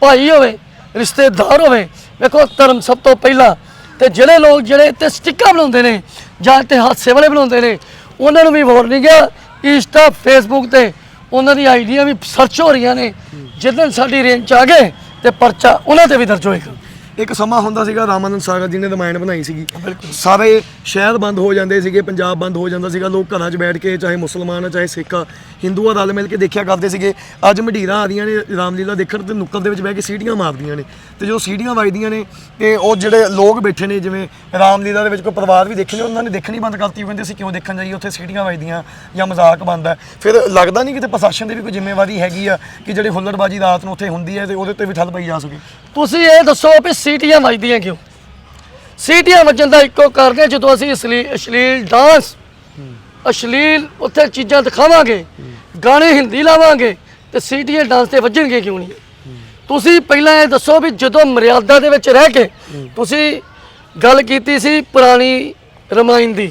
ਭਾਈ ਹੋਵੇ ਰਿਸ਼ਤੇਦਾਰ ਹੋਵੇ। ਵੇਖੋ ਧਰਮ ਸਭ ਤੋਂ ਪਹਿਲਾਂ ਤੇ ਜਿਹੜੇ ਲੋਕ ਜਿਹੜੇ ਇੱਥੇ ਸਟਿੱਕਾਂ ਬਣਾਉਂਦੇ ਨੇ ਜਾਂ ਇੱਥੇ ਹਾਸੇ ਵਾਲੇ ਬਣਾਉਂਦੇ ਨੇ ਉਹਨਾਂ ਨੂੰ ਵੀ ਵੋਟ ਨਹੀਂ ਗਿਆ। ਇੰਸਟਾ ਫੇਸਬੁੱਕ ਤੇ ਉਹਨਾਂ ਦੀ ਆਈਡੀਆਂ ਵੀ ਸਰਚ ਹੋ ਰਹੀਆਂ ਨੇ। ਜਿੱਦਣ ਸਾਡੀ ਰੇਂਜ 'ਚ ਆ ਗਏ ਤੇ ਪਰਚਾ ਉਹਨਾਂ ਤੇ ਵੀ ਦਰਜ ਹੋਏਗਾ। ਇੱਕ ਸਮਾਂ ਹੁੰਦਾ ਸੀਗਾ ਰਾਮਾਨੰਦ ਸਾਗਰ ਜੀ ਨੇ ਰਮਾਇਣ ਬਣਾਈ ਸੀਗੀ। ਸਾਰੇ ਸ਼ਹਿਰ ਬੰਦ ਹੋ ਜਾਂਦੇ ਸੀਗੇ ਪੰਜਾਬ ਬੰਦ ਹੋ ਜਾਂਦਾ ਸੀਗਾ ਲੋਕ ਘਰਾਂ 'ਚ ਬੈਠ ਕੇ ਚਾਹੇ ਮੁਸਲਮਾਨ ਆ ਚਾਹੇ ਸਿੱਖ ਆ ਹਿੰਦੂ ਆ ਰਲ ਮਿਲ ਕੇ ਦੇਖਿਆ ਕਰਦੇ ਸੀਗੇ। ਅੱਜ ਮਢੀਰਾਂ ਆਦੀਆਂ ਨੇ ਰਾਮਲੀਲਾ ਦੇਖਣ ਤੇ ਨੁੱਕਰ ਦੇ ਵਿੱਚ ਬਹਿ ਕੇ ਸੀਟੀਆਂ ਮਾਰਦੀਆਂ ਨੇ ਤੇ ਜਦੋਂ ਸੀਟੀਆਂ ਵੱਜਦੀਆਂ ਨੇ ਤੇ ਉਹ ਜਿਹੜੇ ਲੋਕ ਬੈਠੇ ਨੇ ਜਿਵੇਂ ਰਾਮਲੀਲਾ ਦੇ ਵਿੱਚ ਕੋਈ ਪਰਿਵਾਰ ਵੀ ਦੇਖੇ ਨੇ ਉਹਨਾਂ ਨੇ ਦੇਖਣੀ ਬੰਦ ਕਰਤੀ ਕਹਿੰਦੇ ਅਸੀਂ ਕਿਉਂ ਦੇਖਣ ਜਾਈਏ ਉੱਥੇ ਸੀਟੀਆਂ ਵੱਜਦੀਆਂ ਜਾਂ ਮਜ਼ਾਕ ਬਣਦਾ ਫਿਰ ਲੱਗਦਾ ਨਹੀਂ ਕਿਤੇ ਪ੍ਰਸ਼ਾਸਨ ਦੀ ਵੀ ਕੋਈ ਜ਼ਿੰਮੇਵਾਰੀ ਹੈਗੀ ਆ ਕਿ ਜਿਹੜੀ ਹੁੱਲੜਬਾਜੀ ਰਾਤ ਨੂੰ ਉੱਥੇ ਹੁੰਦੀ ਹੈ ਤੇ ਉਹਦੇ ਉੱਤੇ ਵੀ ਠੱਲ ਪਈ ਜਾ ਸਕੇ। ਤੁਸੀਂ ਇਹ ਦੱਸੋ ਵੀ ਸੀਟੀਆਂ ਵੱਜਦੀਆਂ ਕਿਉਂ? ਸੀਟੀਆਂ ਵੱਜਣ ਦਾ ਇੱਕੋ ਕਾਰਨ ਹੈ ਜਦੋਂ ਅਸੀਂ ਅਸਲੀ, ਅਸ਼ਲੀਲ ਡਾਂਸ ਅਸ਼ਲੀਲ ਉੱਥੇ ਚੀਜ਼ਾਂ ਦਿਖਾਵਾਂਗੇ, ਗਾਣੇ ਹਿੰਦੀ ਲਾਵਾਂਗੇ, ਤੇ ਸੀਟੀਆਂ ਡਾਂਸ ਤੇ ਵੱਜਣਗੇ ਕਿਉਂ ਨਹੀਂ? ਤੁਸੀਂ ਪਹਿਲਾਂ ਇਹ ਦੱਸੋ ਵੀ ਜਦੋਂ ਮਰਿਆਦਾ ਦੇ ਵਿੱਚ ਰਹਿ ਕੇ ਤੁਸੀਂ ਗੱਲ ਕੀਤੀ ਸੀ ਪੁਰਾਣੀ ਰਮਾਇਣ ਦੀ,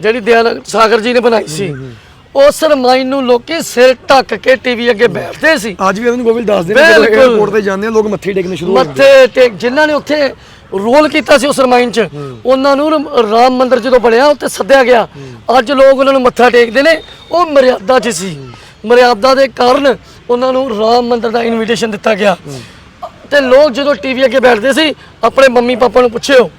ਜਿਹੜੀ ਦਿਆਨੰਦ ਸਾਗਰ ਜੀ ਨੇ ਬਣਾਈ ਸੀ। ਉਸ ਰਮਾਇਣ ਨੂੰ ਲੋਕੀ ਸਿਰ ਢੱਕ ਕੇ ਟੀਵੀ ਅੱਗੇ ਬੈਠਦੇ ਸੀ। ਅੱਜ ਵੀ ਉਹਨਾਂ ਨੂੰ ਗੋਬਿਲ ਦੱਸਦੇ ਨੇ ਜਦੋਂ ਬਿਲਕੁਲ। 에어ਪੋਰਟ ਤੇ ਜਾਂਦੇ ਆ ਲੋਕ ਮੱਥੇ ਟੇਕਣੇ ਸ਼ੁਰੂ ਹੋ ਜਾਂਦੇ ਮੱਥੇ ਟੇਕ ਜਿਨ੍ਹਾਂ ਨੇ ਉੱਥੇ ਰੋਲ ਕੀਤਾ ਸੀ ਉਸ ਰਮਾਇਣ ਚ ਉਹਨਾਂ ਨੂੰ ਰਮ- ਰਾਮ ਮੰਦਿਰ ਜਦੋਂ ਬਣਿਆ ਉੱਥੇ ਸੱਦਿਆ ਗਿਆ। ਅੱਜ ਲੋਕ ਉਹਨਾਂ ਨੂੰ ਮੱਥਾ ਟੇਕਦੇ ਨੇ ਉਹ ਮਰਿਆਦਾ 'ਚ ਸੀ। ਮਰਿਆਦਾ ਦੇ ਕਾਰਨ ਉਹਨਾਂ ਨੂੰ ਰਾਮ ਮੰਦਿਰ ਦਾ ਇਨਵੀਟੇਸ਼ਨ ਦਿੱਤਾ ਗਿਆ। ਤੇ ਲੋਕ ਜਦੋਂ ਟੀਵੀ ਅੱਗੇ ਬੈਠਦੇ ਸੀ ਆਪਣੇ ਮੰਮੀ ਪਾਪਾ ਨੂੰ ਪੁੱਛਿਓ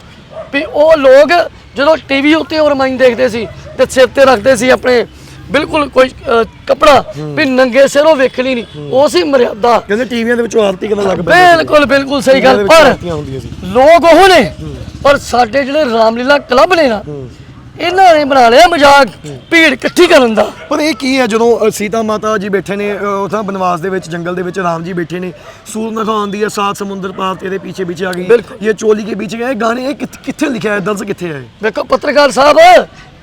ਵੀ ਉਹ ਲੋਕ ਜਦੋਂ ਟੀਵੀ ਉੱਤੇ ਉਹ ਰਮਾਇਣ ਦੇਖਦੇ ਸੀ ਤੇ ਸਿਰ ਤੇ ਰੱਖਦੇ ਸੀ ਆਪਣੇ ਬਿਲਕੁਲ ਕੋਈ ਅ, ਕੱਪੜਾ ਵੀ ਨੰਗੇ ਸਿਰੋਂ ਵੇਖਣੀ ਨਹੀਂ। ਉਹ ਸੀ ਮਰਿਆਦਾ। ਕਹਿੰਦੇ ਟੀਵੀਆਂ ਦੇ ਵਿੱਚੋਂ ਆਰਤੀ ਕਰਨ ਲੱਗ ਪਏ ਬਿਲਕੁਲ ਬਿਲਕੁਲ ਸਹੀ ਗੱਲ। ਪਰ ਆਰਤੀਆਂ ਹੁੰਦੀਆਂ ਸੀ। ਲੋਕ ਉਹ ਨੇ ਪਰ ਸਾਡੇ ਜਿਹੜੇ ਰਾਮਲੀਲਾ ਕਲੱਬ ਨੇ ਨਾ ਇਹਨਾਂ ਨੇ ਬਣਾ ਲਿਆ ਮਜ਼ਾਕ ਭੀੜ ਇਕੱਠੀ ਕਰਨ ਦਾ। ਪਰ ਇਹ ਕੀ ਹੈ ਜਦੋਂ ਅ, ਸੀਤਾ ਮਾਤਾ ਜੀ ਬੈਠੇ ਨੇ ਅ, ਉੱਥਾਂ ਬਨਵਾਸ ਦੇ ਵਿੱਚ ਜੰਗਲ ਦੇ ਵਿੱਚ ਰਾਮ ਜੀ ਬੈਠੇ ਨੇ ਸੂਰ ਨਖਾਉਣ ਦੀ ਹੈ ਸਾਤ ਸਮੁੰਦਰ ਪਾਰ ਤੇਰੇ ਪਿੱਛੇ ਪਿੱਛੇ ਆ ਗਈ ਬਿਲਕੁਲ। ਇਹ ਚੋਲੀ ਕੇ ਪਿੱਛੇ ਇਹ ਗਾਣੇ ਇਹ ਕਿੱਥ- ਕਿੱਥੇ ਲਿਖਿਆ ਹੈ? ਦਰਜ ਕਿੱਥੇ ਹੈ ਇਹ? ਵੇਖੋ ਪੱਤਰਕਾਰ ਸਾਹਿਬ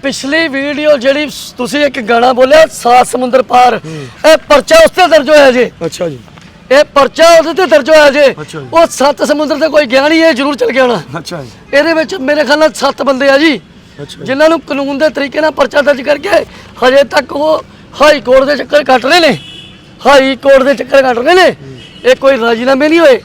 ਪਿਛਲੀ ਵੀਡੀਓ ਜਿਹੜੀ ਤੁਸੀਂ ਇੱਕ ਗਾਣਾ ਬੋਲਿਆ ਸਾਤ ਸਮੁੰਦਰ ਪਾਰ ਇਹ ਪਰਚਾ ਉਸ ਤੇ ਦਰਜ ਹੋਇਆ ਜੇ। ਅੱਛਾ ਜੀ। ਇਹ ਪਰਚਾ ਉਹਦੇ ਤੇ ਦਰਜ ਹੋਇਆ ਜੇ। ਅੱਛਾ ਜੀ। ਉਹ ਸੱਤ ਸਮੁੰਦਰ ਤੇ ਕੋਈ ਗਿਆ ਨਹੀਂ ਇਹ ਜ਼ਰੂਰ ਚਲ ਗਿਆ ਹੋਣਾ। ਅੱਛਾ ਜੀ। ਇਹਦੇ ਵਿੱਚ ਮੇਰੇ ਖਿਆਲ ਨਾਲ ਸੱਤ ਬੰਦੇ ਆ ਜੀ। ਅੱਛਾ ਜਿਨ੍ਹਾਂ ਨੂੰ ਕਾਨੂੰਨ ਦੇ ਤਰੀਕੇ ਨਾਲ ਪਰਚਾ ਦਰਜ ਕਰਕੇ ਹਜੇ ਤੱਕ ਉਹ ਹਾਈ ਕੋਰਟ ਦੇ ਚੱਕਰ ਕੱਟ ਰਹੇ ਨੇ। ਹਾਈ ਕੋਰਟ ਦੇ ਚੱਕਰ ਕੱਟ ਰਹੇ ਨੇ। ਇਹ ਕੋਈ ਰਾਜੀਨਾਮੇ ਨਹੀਂ ਹੋਏ।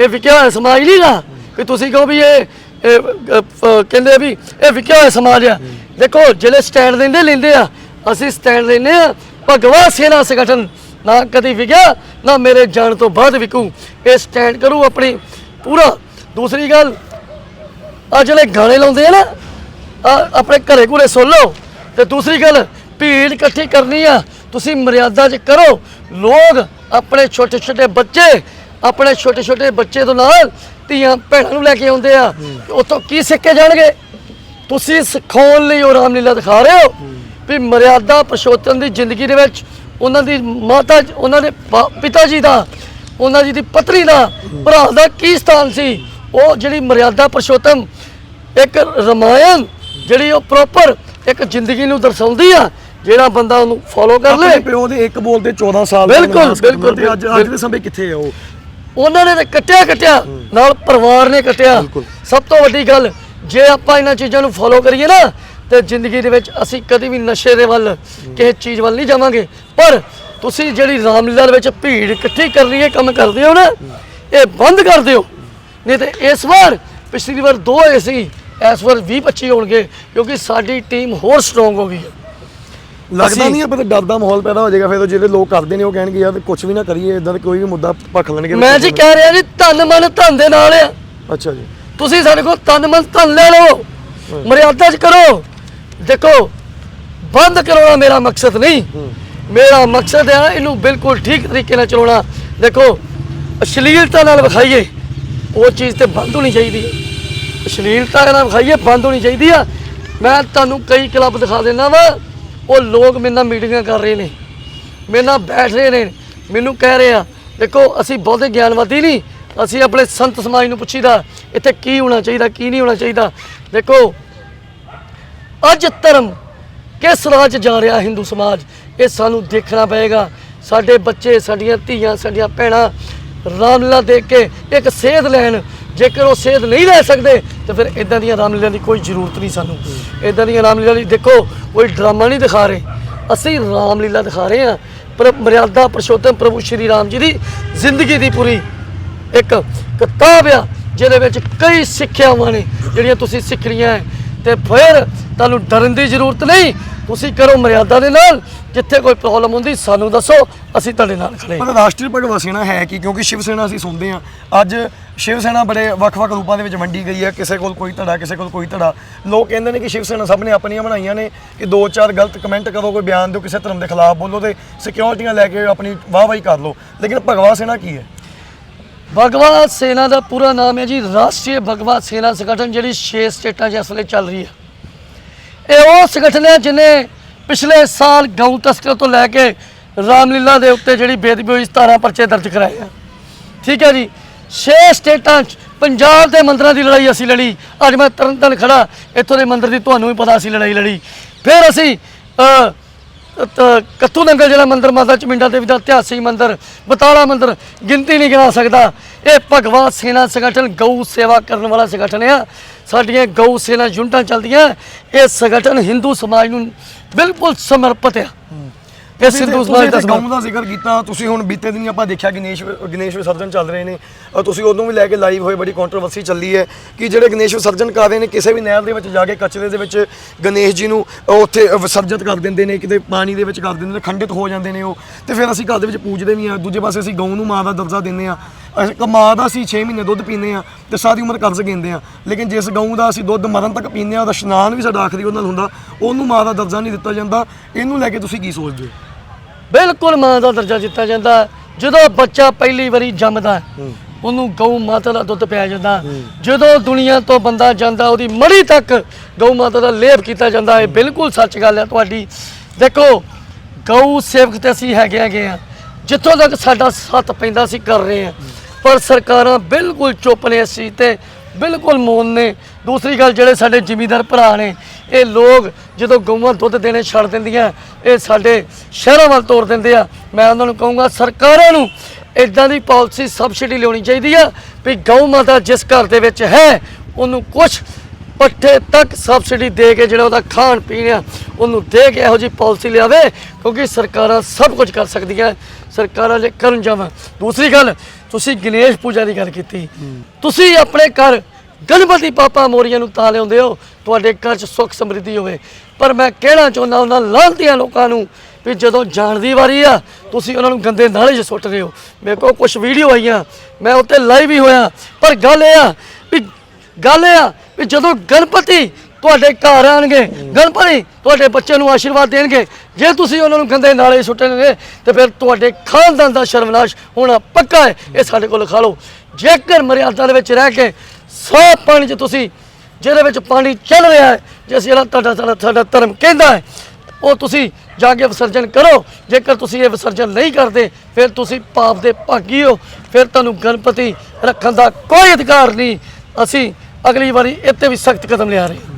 ਇਹ ਵਿਕਿਆ ਹੋਇਆ ਸਮਾਜ ਨਹੀਂਗਾ ਕਿ ਤੁਸੀਂ ਕਹੋ ਵੀ ਇਹ ਇਹ, ਅ, ਅ, ਕਹਿੰਦੇ ਆ ਵੀ ਇਹ ਵਿਕਿਆ ਹੋਇਆ ਸਮਾਜ ਆ। ਦੇਖੋ ਜਿਹੜੇ ਸਟੈਂਡ ਲੈਂਦੇ ਲੈਂਦੇ ਆ। ਅਸੀਂ ਸਟੈਂਡ ਲੈਂਦੇ ਆ। ਭਗਵਾ ਸੇਨਾ ਸੰਗਠਨ ਨਾ ਕਦੀ ਵਿਕਿਆ ਨਾ ਮੇਰੇ ਜਾਣ ਤੋਂ ਬਾਅਦ ਵਿਕੂ। ਇਹ ਸਟੈਂਡ ਕਰੂ ਆਪਣੀ। ਪੂਰਾ। ਦੂਸਰੀ ਗੱਲ ਆ ਜਿਹੜੇ ਗਾਣੇ ਲਾਉਂਦੇ ਆ ਨਾ ਆਪਣੇ ਘਰੇ ਘੁਰੇ ਸੁਣ ਲਓ। ਤੇ ਦੂਸਰੀ ਗੱਲ ਭੀੜ ਇਕੱਠੀ ਕਰਨੀ ਆ। ਤੁਸੀਂ ਮਰਿਆਦਾ 'ਚ ਕਰੋ। ਲੋਕ ਆਪਣੇ ਛੋਟੇ ਛੋਟੇ ਬੱਚੇ ਆਪਣੇ ਛੋਟੇ ਛੋਟੇ ਬੱਚੇ ਤੋਂ ਨਾਲ ਧੀਆਂ ਭੈਣਾਂ ਨੂੰ ਲੈ ਕੇ ਆਉਂਦੇ ਆ। ਉਤੋਂ ਕੀ ਸਿੱਖ ਕੇ ਜਾਣਗੇ? ਤੁਸੀਂ ਸਿਖਾਉਣ ਲਈ ਉਹ ਰਾਮਲੀਲਾ ਦਿਖਾ ਰਹੇ ਹੋ ਵੀ ਮਰਿਆਦਾ ਪੁਰਸ਼ੋਤਮ ਦੀ ਜ਼ਿੰਦਗੀ ਦੇ ਵਿੱਚ ਉਹਨਾਂ ਦੀ ਮਾਤਾ ਉਹਨਾਂ ਦੇ ਪਿਤਾ ਜੀ ਦਾ ਉਹਨਾਂ ਜੀ ਦੀ ਪਤਨੀ ਦਾ ਭਰਾ ਦਾ ਕੀ ਸਥਾਨ ਸੀ? ਉਹ ਜਿਹੜੀ ਮਰਿਆਦਾ ਪੁਰਸ਼ੋਤਮ ਇੱਕ ਰਮਾਇਣ ਜਿਹੜੀ ਉਹ ਪ੍ਰੋਪਰ ਇੱਕ ਜ਼ਿੰਦਗੀ ਨੂੰ ਦਰਸਾਉਂਦੀ ਆ ਜਿਹੜਾ ਬੰਦਾ ਉਹਨੂੰ ਫੋਲੋ ਕਰ ਲੇ। ਪਿਓ ਦੇ ਇੱਕ ਬੋਲ ਤੇ 14 ਸਾਲ ਦਾ ਬਿਲਕੁਲ, ਬਿਲਕੁਲ, ਅੱਜ ਅੱਜ ਦੇ ਸਮੇਂ ਕਿੱਥੇ ਆ ਉਹ? ਉਹਨਾਂ ਨੇ ਕੱਟਿਆ ਕੱਟਿਆ ਨਾਲ ਪਰਿਵਾਰ ਨੇ ਕੱਟਿਆ। ਸਭ ਤੋਂ ਵੱਡੀ ਗੱਲ ਜੇ ਆਪਾਂ ਇਹਨਾਂ ਚੀਜ਼ਾਂ ਨੂੰ ਫੋਲੋ ਕਰੀਏ ਨਾ ਤੇ ਜ਼ਿੰਦਗੀ ਦੇ ਵਿੱਚ ਅਸੀਂ ਕਦੀ ਵੀ ਨਸ਼ੇ ਦੇ ਵੱਲ ਕਿਸੇ ਚੀਜ਼ ਵੱਲ ਨਹੀਂ ਜਾਵਾਂਗੇ। ਪਰ ਤੁਸੀਂ ਜਿਹੜੀ ਰਾਮਲੀਲਾ ਦੇ ਵਿੱਚ ਭੀੜ ਇਕੱਠੀ ਕਰ ਰਹੀ ਹੈ ਕੰਮ ਕਰਦੇ ਹੋ ਨਾ ਇਹ ਬੰਦ ਕਰ ਦਿਓ। ਨਹੀਂ ਤੇ ਇਸ ਵਾਰ ਪਿਛਲੀ ਵਾਰ ਦੋ ਹੋਏ ਸੀ ਇਸ ਵਾਰ 20 25 ਹੋਣਗੇ ਕਿਉਂਕਿ ਸਾਡੀ ਟੀਮ ਹੋਰ ਸਟਰੋਂਗ ਹੋ ਗਈ ਹੈ। ਲੱਗਦਾ ਨਹੀਂ ਪਰ ਡਰ ਦਾ ਮਾਹੌਲ ਪੈਦਾ ਹੋ ਜਾਏਗਾ ਫਿਰ ਜਿਹੜੇ ਲੋਕ ਕਰਦੇ ਨੇ ਉਹ ਕਹਿਣਗੇ ਯਾਰ ਕੁਝ ਵੀ ਨਾ ਕਰੀਏ ਇਦਾਂ ਦਾ ਕੋਈ ਵੀ ਮੁੱਦਾ ਭਖ ਲੈਣਗੇ। ਮੈਂ ਜੀ ਕਹਿ ਰਿਹਾ ਜੀ ਧੰਨ ਮਨ ਧਨ ਦੇ ਨਾਲ ਆ। ਅੱਛਾ ਜੀ। ਤੁਸੀਂ ਸਾਡੇ ਕੋਲ ਤਨ ਮਨ ਧਨ ਲੈ ਲਓ। ਮਰਿਆਦਾ ਚ ਕਰੋ। ਦੇਖੋ, ਬੰਦ ਕਰਾਉਣਾ ਮੇਰਾ ਮਕਸਦ ਨਹੀਂ। ਮੇਰਾ ਮਕਸਦ ਹੈ ਇਹਨੂੰ ਬਿਲਕੁਲ ਠੀਕ ਤਰੀਕੇ ਨਾਲ ਚਲਾਉਣਾ। ਦੇਖੋ, ਅਸ਼ਲੀਲਤਾ ਨਾਲ ਵਿਖਾਈਏ, ਉਹ ਚੀਜ਼ ਤੇ ਬੰਦ ਹੋਣੀ ਚਾਹੀਦੀ ਹੈ। ਅਸ਼ਲੀਲਤਾ ਨਾਲ ਵਿਖਾਈਏ, ਬੰਦ ਹੋਣੀ ਚਾਹੀਦੀ ਆ। ਮੈਂ ਤੁਹਾਨੂੰ ਕਈ ਕਲੱਬ ਦਿਖਾ ਦਿੰਦਾ ਵਾ। ਉਹ ਲੋਕ ਮੇਰੇ ਨਾਲ ਮੀਟਿੰਗਾਂ ਕਰ ਰਹੇ ਨੇ। ਮੇਰੇ ਨਾਲ ਬੈਠ ਰਹੇ ਨੇ। ਮੈਨੂੰ ਕਹਿ ਰਹੇ ਆ, ਦੇਖੋ, ਅਸੀਂ ਬਹੁਤੇ ਗਿਆਨਵਾਦੀ ਨਹੀਂ। ਅਸੀਂ ਆਪਣੇ ਸੰਤ ਸਮਾਜ ਨੂੰ ਪੁੱਛੀਦਾ, ਇੱਥੇ ਕੀ ਹੋਣਾ ਚਾਹੀਦਾ, ਕੀ ਨਹੀਂ ਹੋਣਾ ਚਾਹੀਦਾ? ਦੇਖੋ, ਅੱਜ ਧਰਮ ਕਿਸ ਰਾਹ 'ਚ ਜਾ ਰਿਹਾ ਹਿੰਦੂ ਸਮਾਜ? ਇਹ ਸਾਨੂੰ ਦੇਖਣਾ ਪਏਗਾ। ਸਾਡੇ ਬੱਚੇ, ਸਾਡੀਆਂ ਧੀਆਂ, ਸਾਡੀਆਂ ਭੈਣਾਂ ਰਾਮਲੀਲਾ ਦੇਖ ਕੇ ਇੱਕ ਸੇਧ ਲੈਣ। ਜੇਕਰ ਉਹ ਸੇਧ ਨਹੀਂ ਲੈ ਸਕਦੇ, ਤਾਂ ਫਿਰ ਇਦਾਂ ਦੀਆਂ ਰਾਮਲੀਲਾ ਦੀ ਕੋਈ ਜ਼ਰੂਰਤ ਨਹੀਂ ਸਾਨੂੰ। ਇਦਾਂ ਦੀਆਂ ਰਾਮਲੀਲਾ ਲਈ ਦੇਖੋ, ਕੋਈ ਡਰਾਮਾ ਨਹੀਂ ਦਿਖਾ ਰਹੇ। ਅਸੀਂ ਰਾਮਲੀਲਾ ਦਿਖਾ ਰਹੇ ਹਾਂ। ਪਰ ਮਰਿਆਦਾ ਪੁਰਸ਼ੋਤਮ ਪ੍ਰਭੂ ਸ਼੍ਰੀ ਰਾਮ ਜੀ ਦੀ ਜ਼ਿੰਦਗੀ ਦੀ ਪੂਰੀ ਇੱਕ ਕਿਤਾਬ ਆ, ਜਿਹਦੇ ਵਿੱਚ ਕਈ ਸਿੱਖਿਆਵਾਂ ਨੇ, ਜਿਹੜੀਆਂ ਤੁਸੀਂ ਸਿੱਖਣੀਆਂ ਹੈ ਤੇ ਫਿਰ ਤੁਹਾਨੂੰ ਡਰਨ ਦੀ ਜ਼ਰੂਰਤ ਨਹੀਂ, ਤੁਸੀਂ ਕਰੋ ਮਰਿਆਦਾ ਦੇ ਨਾਲ, ਜਿੱਥੇ ਕੋਈ ਪ੍ਰੋਬਲਮ ਹੁੰਦੀ, ਸਾਨੂੰ ਦੱਸੋ, ਅਸੀਂ ਤੁਹਾਡੇ ਨਾਲ ਖੜੇ ਪਰ ਰਾਸ਼ਟਰੀ ਭਗਵਾ ਸੈਨਾ ਹੈ ਕੀ, ਕਿਉਂਕਿ ਸ਼ਿਵ ਸੈਨਾ ਅਸੀਂ ਸੁਣਦੇ ਹਾਂ। ਅੱਜ ਸ਼ਿਵ ਸੈਨਾ ਬੜੇ ਵੱਖ-ਵੱਖ ਰੂਪਾਂ ਦੇ ਵਿੱਚ ਵੰਡੀ ਗਈ ਹੈ, ਕਿਸੇ ਕੋਲ ਕੋਈ ਧੜਾ, ਕਿਸੇ ਕੋਲ ਕੋਈ ਧੜਾ। ਲੋਕ ਕਹਿੰਦੇ ਨੇ ਕਿ ਸ਼ਿਵ ਸੈਨਾ ਸਭ ਨੇ ਆਪਣੀਆਂ ਬਣਾਈਆਂ ਨੇ, ਕਿ ਦੋ ਚਾਰ ਗਲਤ ਕਮੈਂਟ ਕਰੋ, ਕੋਈ ਬਿਆਨ ਦਿਓ, ਕਿਸੇ ਧਰਮ ਦੇ ਖਿਲਾਫ ਬੋਲੋ ਤੇ ਸਿਕਿਉਰਿਟੀਆਂ ਲੈ ਕੇ ਆਪਣੀ ਵਾਹਵਾਹੀ ਕਰ ਲਓ। ਲੇਕਿਨ ਭਗਵਾ ਸੈਨਾ ਕੀ ਹੈ? ਭਗਵਾ ਸੇਨਾ ਦਾ ਪੂਰਾ ਨਾਮ ਹੈ ਜੀ, ਰਾਸ਼ਟਰੀ ਭਗਵਾ ਸੇਨਾ ਸੰਗਠਨ ਜਿਹੜੀ 6 ਸਟੇਟਾਂ 'ਚ ਇਸ ਵੇਲੇ ਚੱਲ ਰਹੀ ਹੈ। ਇਹ ਉਹ ਸੰਗਠਨ ਹੈ ਜਿਹਨੇ ਪਿਛਲੇ ਸਾਲ ਗਊ ਤਸਕਰ ਤੋਂ ਲੈ ਕੇ ਰਾਮਲੀਲਾ ਦੇ ਉੱਤੇ ਜਿਹੜੀ ਬੇਦਬੀ ਹੋਈ 17 ਪਰਚੇ ਦਰਜ ਕਰਾਏ ਆ। ਠੀਕ ਹੈ ਜੀ 6 ਸਟੇਟਾਂ 'ਚ ਪੰਜਾਬ ਦੇ ਮੰਦਰਾਂ ਦੀ ਲੜਾਈ ਅਸੀਂ ਲੜੀ। ਅੱਜ ਮੈਂ ਤਰਨਤਨ ਖੜਾ ਇੱਥੋਂ ਦੇ ਮੰਦਰ ਦੀ ਤੁਹਾਨੂੰ ਵੀ ਪਤਾ ਅਸੀਂ ਲੜਾਈ ਲੜੀ। ਫਿਰ ਅਸੀਂ ਕੱਤੂ ਨੰਗਲ ਜਿਹੜਾ ਮੰਦਰ ਮਾਤਾ ਚਮਿੰਡਾ ਦੇਵੀ ਦਾ ਇਤਿਹਾਸਿਕ ਮੰਦਰ, ਬਤਾਲਾ ਮੰਦਰ ਗਿਣਤੀ ਨਹੀਂ ਗਿਣਾ ਸਕਦਾ। ਇਹ ਭਗਵਾ ਸੇਨਾ ਸੰਗਠਨ ਗਊ ਸੇਵਾ ਕਰਨ ਵਾਲਾ ਸੰਗਠਨ ਆ। ਸਾਡੀਆਂ ਗਊ ਸੇਨਾ ਯੂਨਿਟਾਂ ਚੱਲਦੀਆਂ। ਇਹ ਸੰਗਠਨ ਹਿੰਦੂ ਸਮਾਜ ਨੂੰ ਬਿਲਕੁਲ ਸਮਰਪਿਤ ਆ। ਇਹ ਹਿੰਦੂ ਸਮਾਜ ਦਾ ਗਊ ਦਾ ਜ਼ਿਕਰ ਕੀਤਾ ਤੁਸੀਂ ਹੁਣ ਬੀਤੇ ਦਿਨੀ ਆਪਾਂ ਦੇਖਿਆ ਗਣੇਸ਼ ਗਣੇਸ਼ ਵਿਸਰਜਨ ਚੱਲ ਰਹੇ ਨੇ ਤੁਸੀਂ ਉਦੋਂ ਵੀ ਲੈ ਕੇ ਲਾਈਵ ਹੋਏ ਬੜੀ ਕੰਟਰੋਵਰਸੀ ਚੱਲੀ ਹੈ ਕਿ ਜਿਹੜੇ ਗਣੇਸ਼ ਵਿਸਰਜਨ ਕਰ ਰਹੇ ਨੇ ਕਿਸੇ ਵੀ ਨਹਿਰ ਦੇ ਵਿੱਚ ਜਾ ਕੇ ਕਚਰੇ ਦੇ ਵਿੱਚ ਗਣੇਸ਼ ਜੀ ਨੂੰ ਉੱਥੇ ਵਿਸਰਜਿਤ ਕਰ ਦਿੰਦੇ ਨੇ ਕਿਤੇ ਪਾਣੀ ਦੇ ਵਿੱਚ ਕਰ ਦਿੰਦੇ ਨੇ ਖੰਡਿਤ ਹੋ ਜਾਂਦੇ ਨੇ ਉਹ। ਤੇ ਫਿਰ ਅਸੀਂ ਘਰ ਦੇ ਵਿੱਚ ਪੂਜਦੇ ਵੀ ਆ ਦੂਜੇ ਪਾਸੇ ਅਸੀਂ ਗਊ ਨੂੰ ਮਾਂ ਦਾ ਦਰਜਾ ਦਿੰਦੇ ਆ ਅਸੀਂ ਕ- ਮਾਂ ਦਾ ਅਸੀਂ 6 ਮਹੀਨੇ ਦੁੱਧ ਪੀਂਦੇ ਆ ਤੇ ਸਾਰੀ ਉਮਰ ਕਰਜ਼ ਗਿੰਦੇ ਆ। ਲੇਕਿਨ ਜਿਸ ਗਊ ਦਾ ਅਸੀਂ ਦੁੱਧ ਮਰਨ ਤੱਕ ਪੀਂਦੇ ਆ ਉਹਦਾ ਇਸ਼ਨਾਨ ਵੀ ਸਾਡਾ ਆਖਰੀ ਉਹਦੇ ਨਾਲ ਹੁੰਦਾ ਉਹਨੂੰ ਮਾਂ ਦਾ ਦਰਜਾ ਨਹੀਂ ਦਿੱਤਾ ਜਾਂਦਾ। ਇਹਨੂੰ ਲੈ ਕੇ ਤੁਸੀਂ ਕੀ ਸੋਚਦੇ ਹੋ? ਬਿਲਕੁਲ ਮਾਂ ਦਾ ਦਰਜਾ ਦਿੱਤਾ ਜਾਂਦਾ। ਜਦੋਂ ਬੱਚਾ ਪਹਿਲੀ ਵਾਰੀ ਜੰਮਦਾ ਉਹਨੂੰ ਗਊ ਮਾਤਾ ਦਾ ਦੁੱਧ ਪਿਆ ਜਾਂਦਾ। ਜਦੋਂ ਦੁਨੀਆ ਤੋਂ ਬੰਦਾ ਜਾਂਦਾ ਉਹਦੀ ਮੜੀ ਤੱਕ ਗਊ ਮਾਤਾ ਦਾ ਲੇਪ ਕੀਤਾ ਜਾਂਦਾ। ਹੈ। ਬਿਲਕੁਲ ਸੱਚ ਗੱਲ ਹੈ ਤੁਹਾਡੀ। ਦੇਖੋ ਗਊ ਸੇਵਕ ਤੇ ਅਸੀਂ ਹੈਗੇ ਹੈਗੇ ਆ। ਜਿੱਥੋਂ ਤੱਕ ਸਾਡਾ ਸੱਤ ਪੈਂਦਾ ਸੀ ਕਰ ਰਹੇ ਆ। ਪਰ ਸਰਕਾਰਾਂ ਬਿਲਕੁਲ ਚੁੱਪ ਨੇ ਇਸ ਚੀਜ਼ ਤੇ, ਬਿਲਕੁਲ ਮੌਨ ਨੇ। ਦੂਸਰੀ ਗੱਲ, ਜਿਹੜੇ ਸਾਡੇ ਜ਼ਿਮੀਂਦਾਰ ਭਰਾ ਨੇ, ਇਹ ਲੋਕ ਜਦੋਂ ਗਊਆਂ ਦੁੱਧ ਦੇਣੇ ਛੱਡ ਦਿੰਦੀਆਂ, ਇਹ ਸਾਡੇ ਸ਼ਹਿਰਾਂ ਵੱਲ ਤੋਰ ਦਿੰਦੇ ਆ। ਮੈਂ ਉਹਨਾਂ ਨੂੰ ਕਹੂੰਗਾ, ਸਰਕਾਰਾਂ ਨੂੰ ਇਦਾਂ ਦੀ ਪਾਲਿਸੀ ਸਬਸਿਡੀ ਲਿਆਉਣੀ ਚਾਹੀਦੀ ਆ ਵੀ ਗਊ ਮਾਤਾ ਜਿਸ ਘਰ ਦੇ ਵਿੱਚ ਹੈ, ਉਹਨੂੰ ਕੁਝ ਪੱਠੇ ਤੱਕ ਸਬਸਿਡੀ ਦੇ ਕੇ ਜਿਹੜਾ ਉਹਦਾ ਖਾਣ ਪੀਣ ਆ, ਉਹਨੂੰ ਦੇ ਕੇ ਇਹੋ ਜਿਹੀ ਪਾਲਿਸੀ ਲਿਆਵੇ, ਕਿਉਂਕਿ ਸਰਕਾਰਾਂ ਸਭ ਕੁਝ ਕਰ ਸਕਦੀਆਂ। ਸਰਕਾਰਾਂ ਜੇ ਕਰਨ ਜਾਵਾਂ। ਦੂਸਰੀ ਗੱਲ ਤੁਸੀਂ ਗਣੇਸ਼ ਪੂਜਾ ਦੀ ਗੱਲ ਕੀਤੀ। ਤੁਸੀਂ ਆਪਣੇ ਘਰ ਗਣਪਤੀ ਪਾਪਾ ਮੋਰੀਆਂ ਨੂੰ ਤਾਂ ਲਿਆਉਂਦੇ ਹੋ, ਤੁਹਾਡੇ ਘਰ 'ਚ ਸੁੱਖ ਸਮਰਿੱਧੀ ਹੋਵੇ। ਪਰ ਮੈਂ ਕਹਿਣਾ ਚਾਹੁੰਦਾ ਉਹਨਾਂ ਲਾਂਤੀਆਂ ਲੋਕਾਂ ਨੂੰ ਵੀ ਜਦੋਂ ਜਾਣ ਦੀ ਵਾਰੀ ਆ, ਤੁਸੀਂ ਉਹਨਾਂ ਨੂੰ ਗੰਦੇ ਨਾਲੇ 'ਚ ਸੁੱਟ ਰਹੇ ਹੋ। ਮੇਰੇ ਕੋਲ ਕੁਝ ਵੀਡੀਓ ਆਈਆਂ, ਮੈਂ ਉੱਤੇ ਲਾਈਵ ਹੀ ਹੋਇਆ। ਪਰ ਗੱਲ ਇਹ ਆ ਵੀ, ਗੱਲ ਇਹ ਆ ਵੀ ਜਦੋਂ ਗਣਪਤੀ ਤੁਹਾਡੇ ਘਰ ਆਣਗੇ। ਗਣਪਤੀ, ਤੁਹਾਡੇ ਬੱਚੇ ਨੂੰ ਆਸ਼ੀਰਵਾਦ ਦੇਣਗੇ। ਜੇ ਤੁਸੀਂ ਉਹਨਾਂ ਨੂੰ ਗੰਦੇ ਨਾਲੇ ਸੁੱਟਣਗੇ, ਤੇ ਫਿਰ ਤੁਹਾਡੇ ਖਾਨਦਾਨ ਦਾ ਸ਼ਰਮਨਾਸ਼ ਹੋਣਾ ਪੱਕਾ ਹੈ। ਇਹ ਸਾਡੇ ਕੋਲ ਖਾ ਲਓ। ਜੇਕਰ ਮਰਿਆਦਾ ਦੇ ਵਿੱਚ ਰਹਿ ਕੇ ਸਾਫ਼ ਪਾਣੀ 'ਚ ਤੁਸੀਂ, ਜਿਹਦੇ ਵਿੱਚ ਪਾਣੀ ਚੱਲ ਰਿਹਾ ਹੈ ਜਿਸ ਜਿਹੜਾ ਤੁਹਾਡਾ ਤੁਹਾਡਾ ਸਾਡਾ ਧਰਮ ਕਹਿੰਦਾ ਹੈ, ਉਹ ਤੁਸੀਂ ਜਾ ਕੇ ਵਿਸਰਜਨ ਕਰੋ। ਜੇਕਰ ਤੁਸੀਂ ਇਹ ਵਿਸਰਜਨ ਨਹੀਂ ਕਰਦੇ, ਫਿਰ ਤੁਸੀਂ ਪਾਪ ਦੇ ਭਾਗੀ ਹੋ। ਫਿਰ ਤੁਹਾਨੂੰ ਗਣਪਤੀ ਰੱਖਣ ਦਾ ਕੋਈ ਅਧਿਕਾਰ ਨਹੀਂ। ਅਸੀਂ ਅਗਲੀ ਵਾਰੀ ਇੱਥੇ ਵੀ ਸਖਤ ਕਦਮ ਲਿਆ ਰਹੇ ਹਾਂ।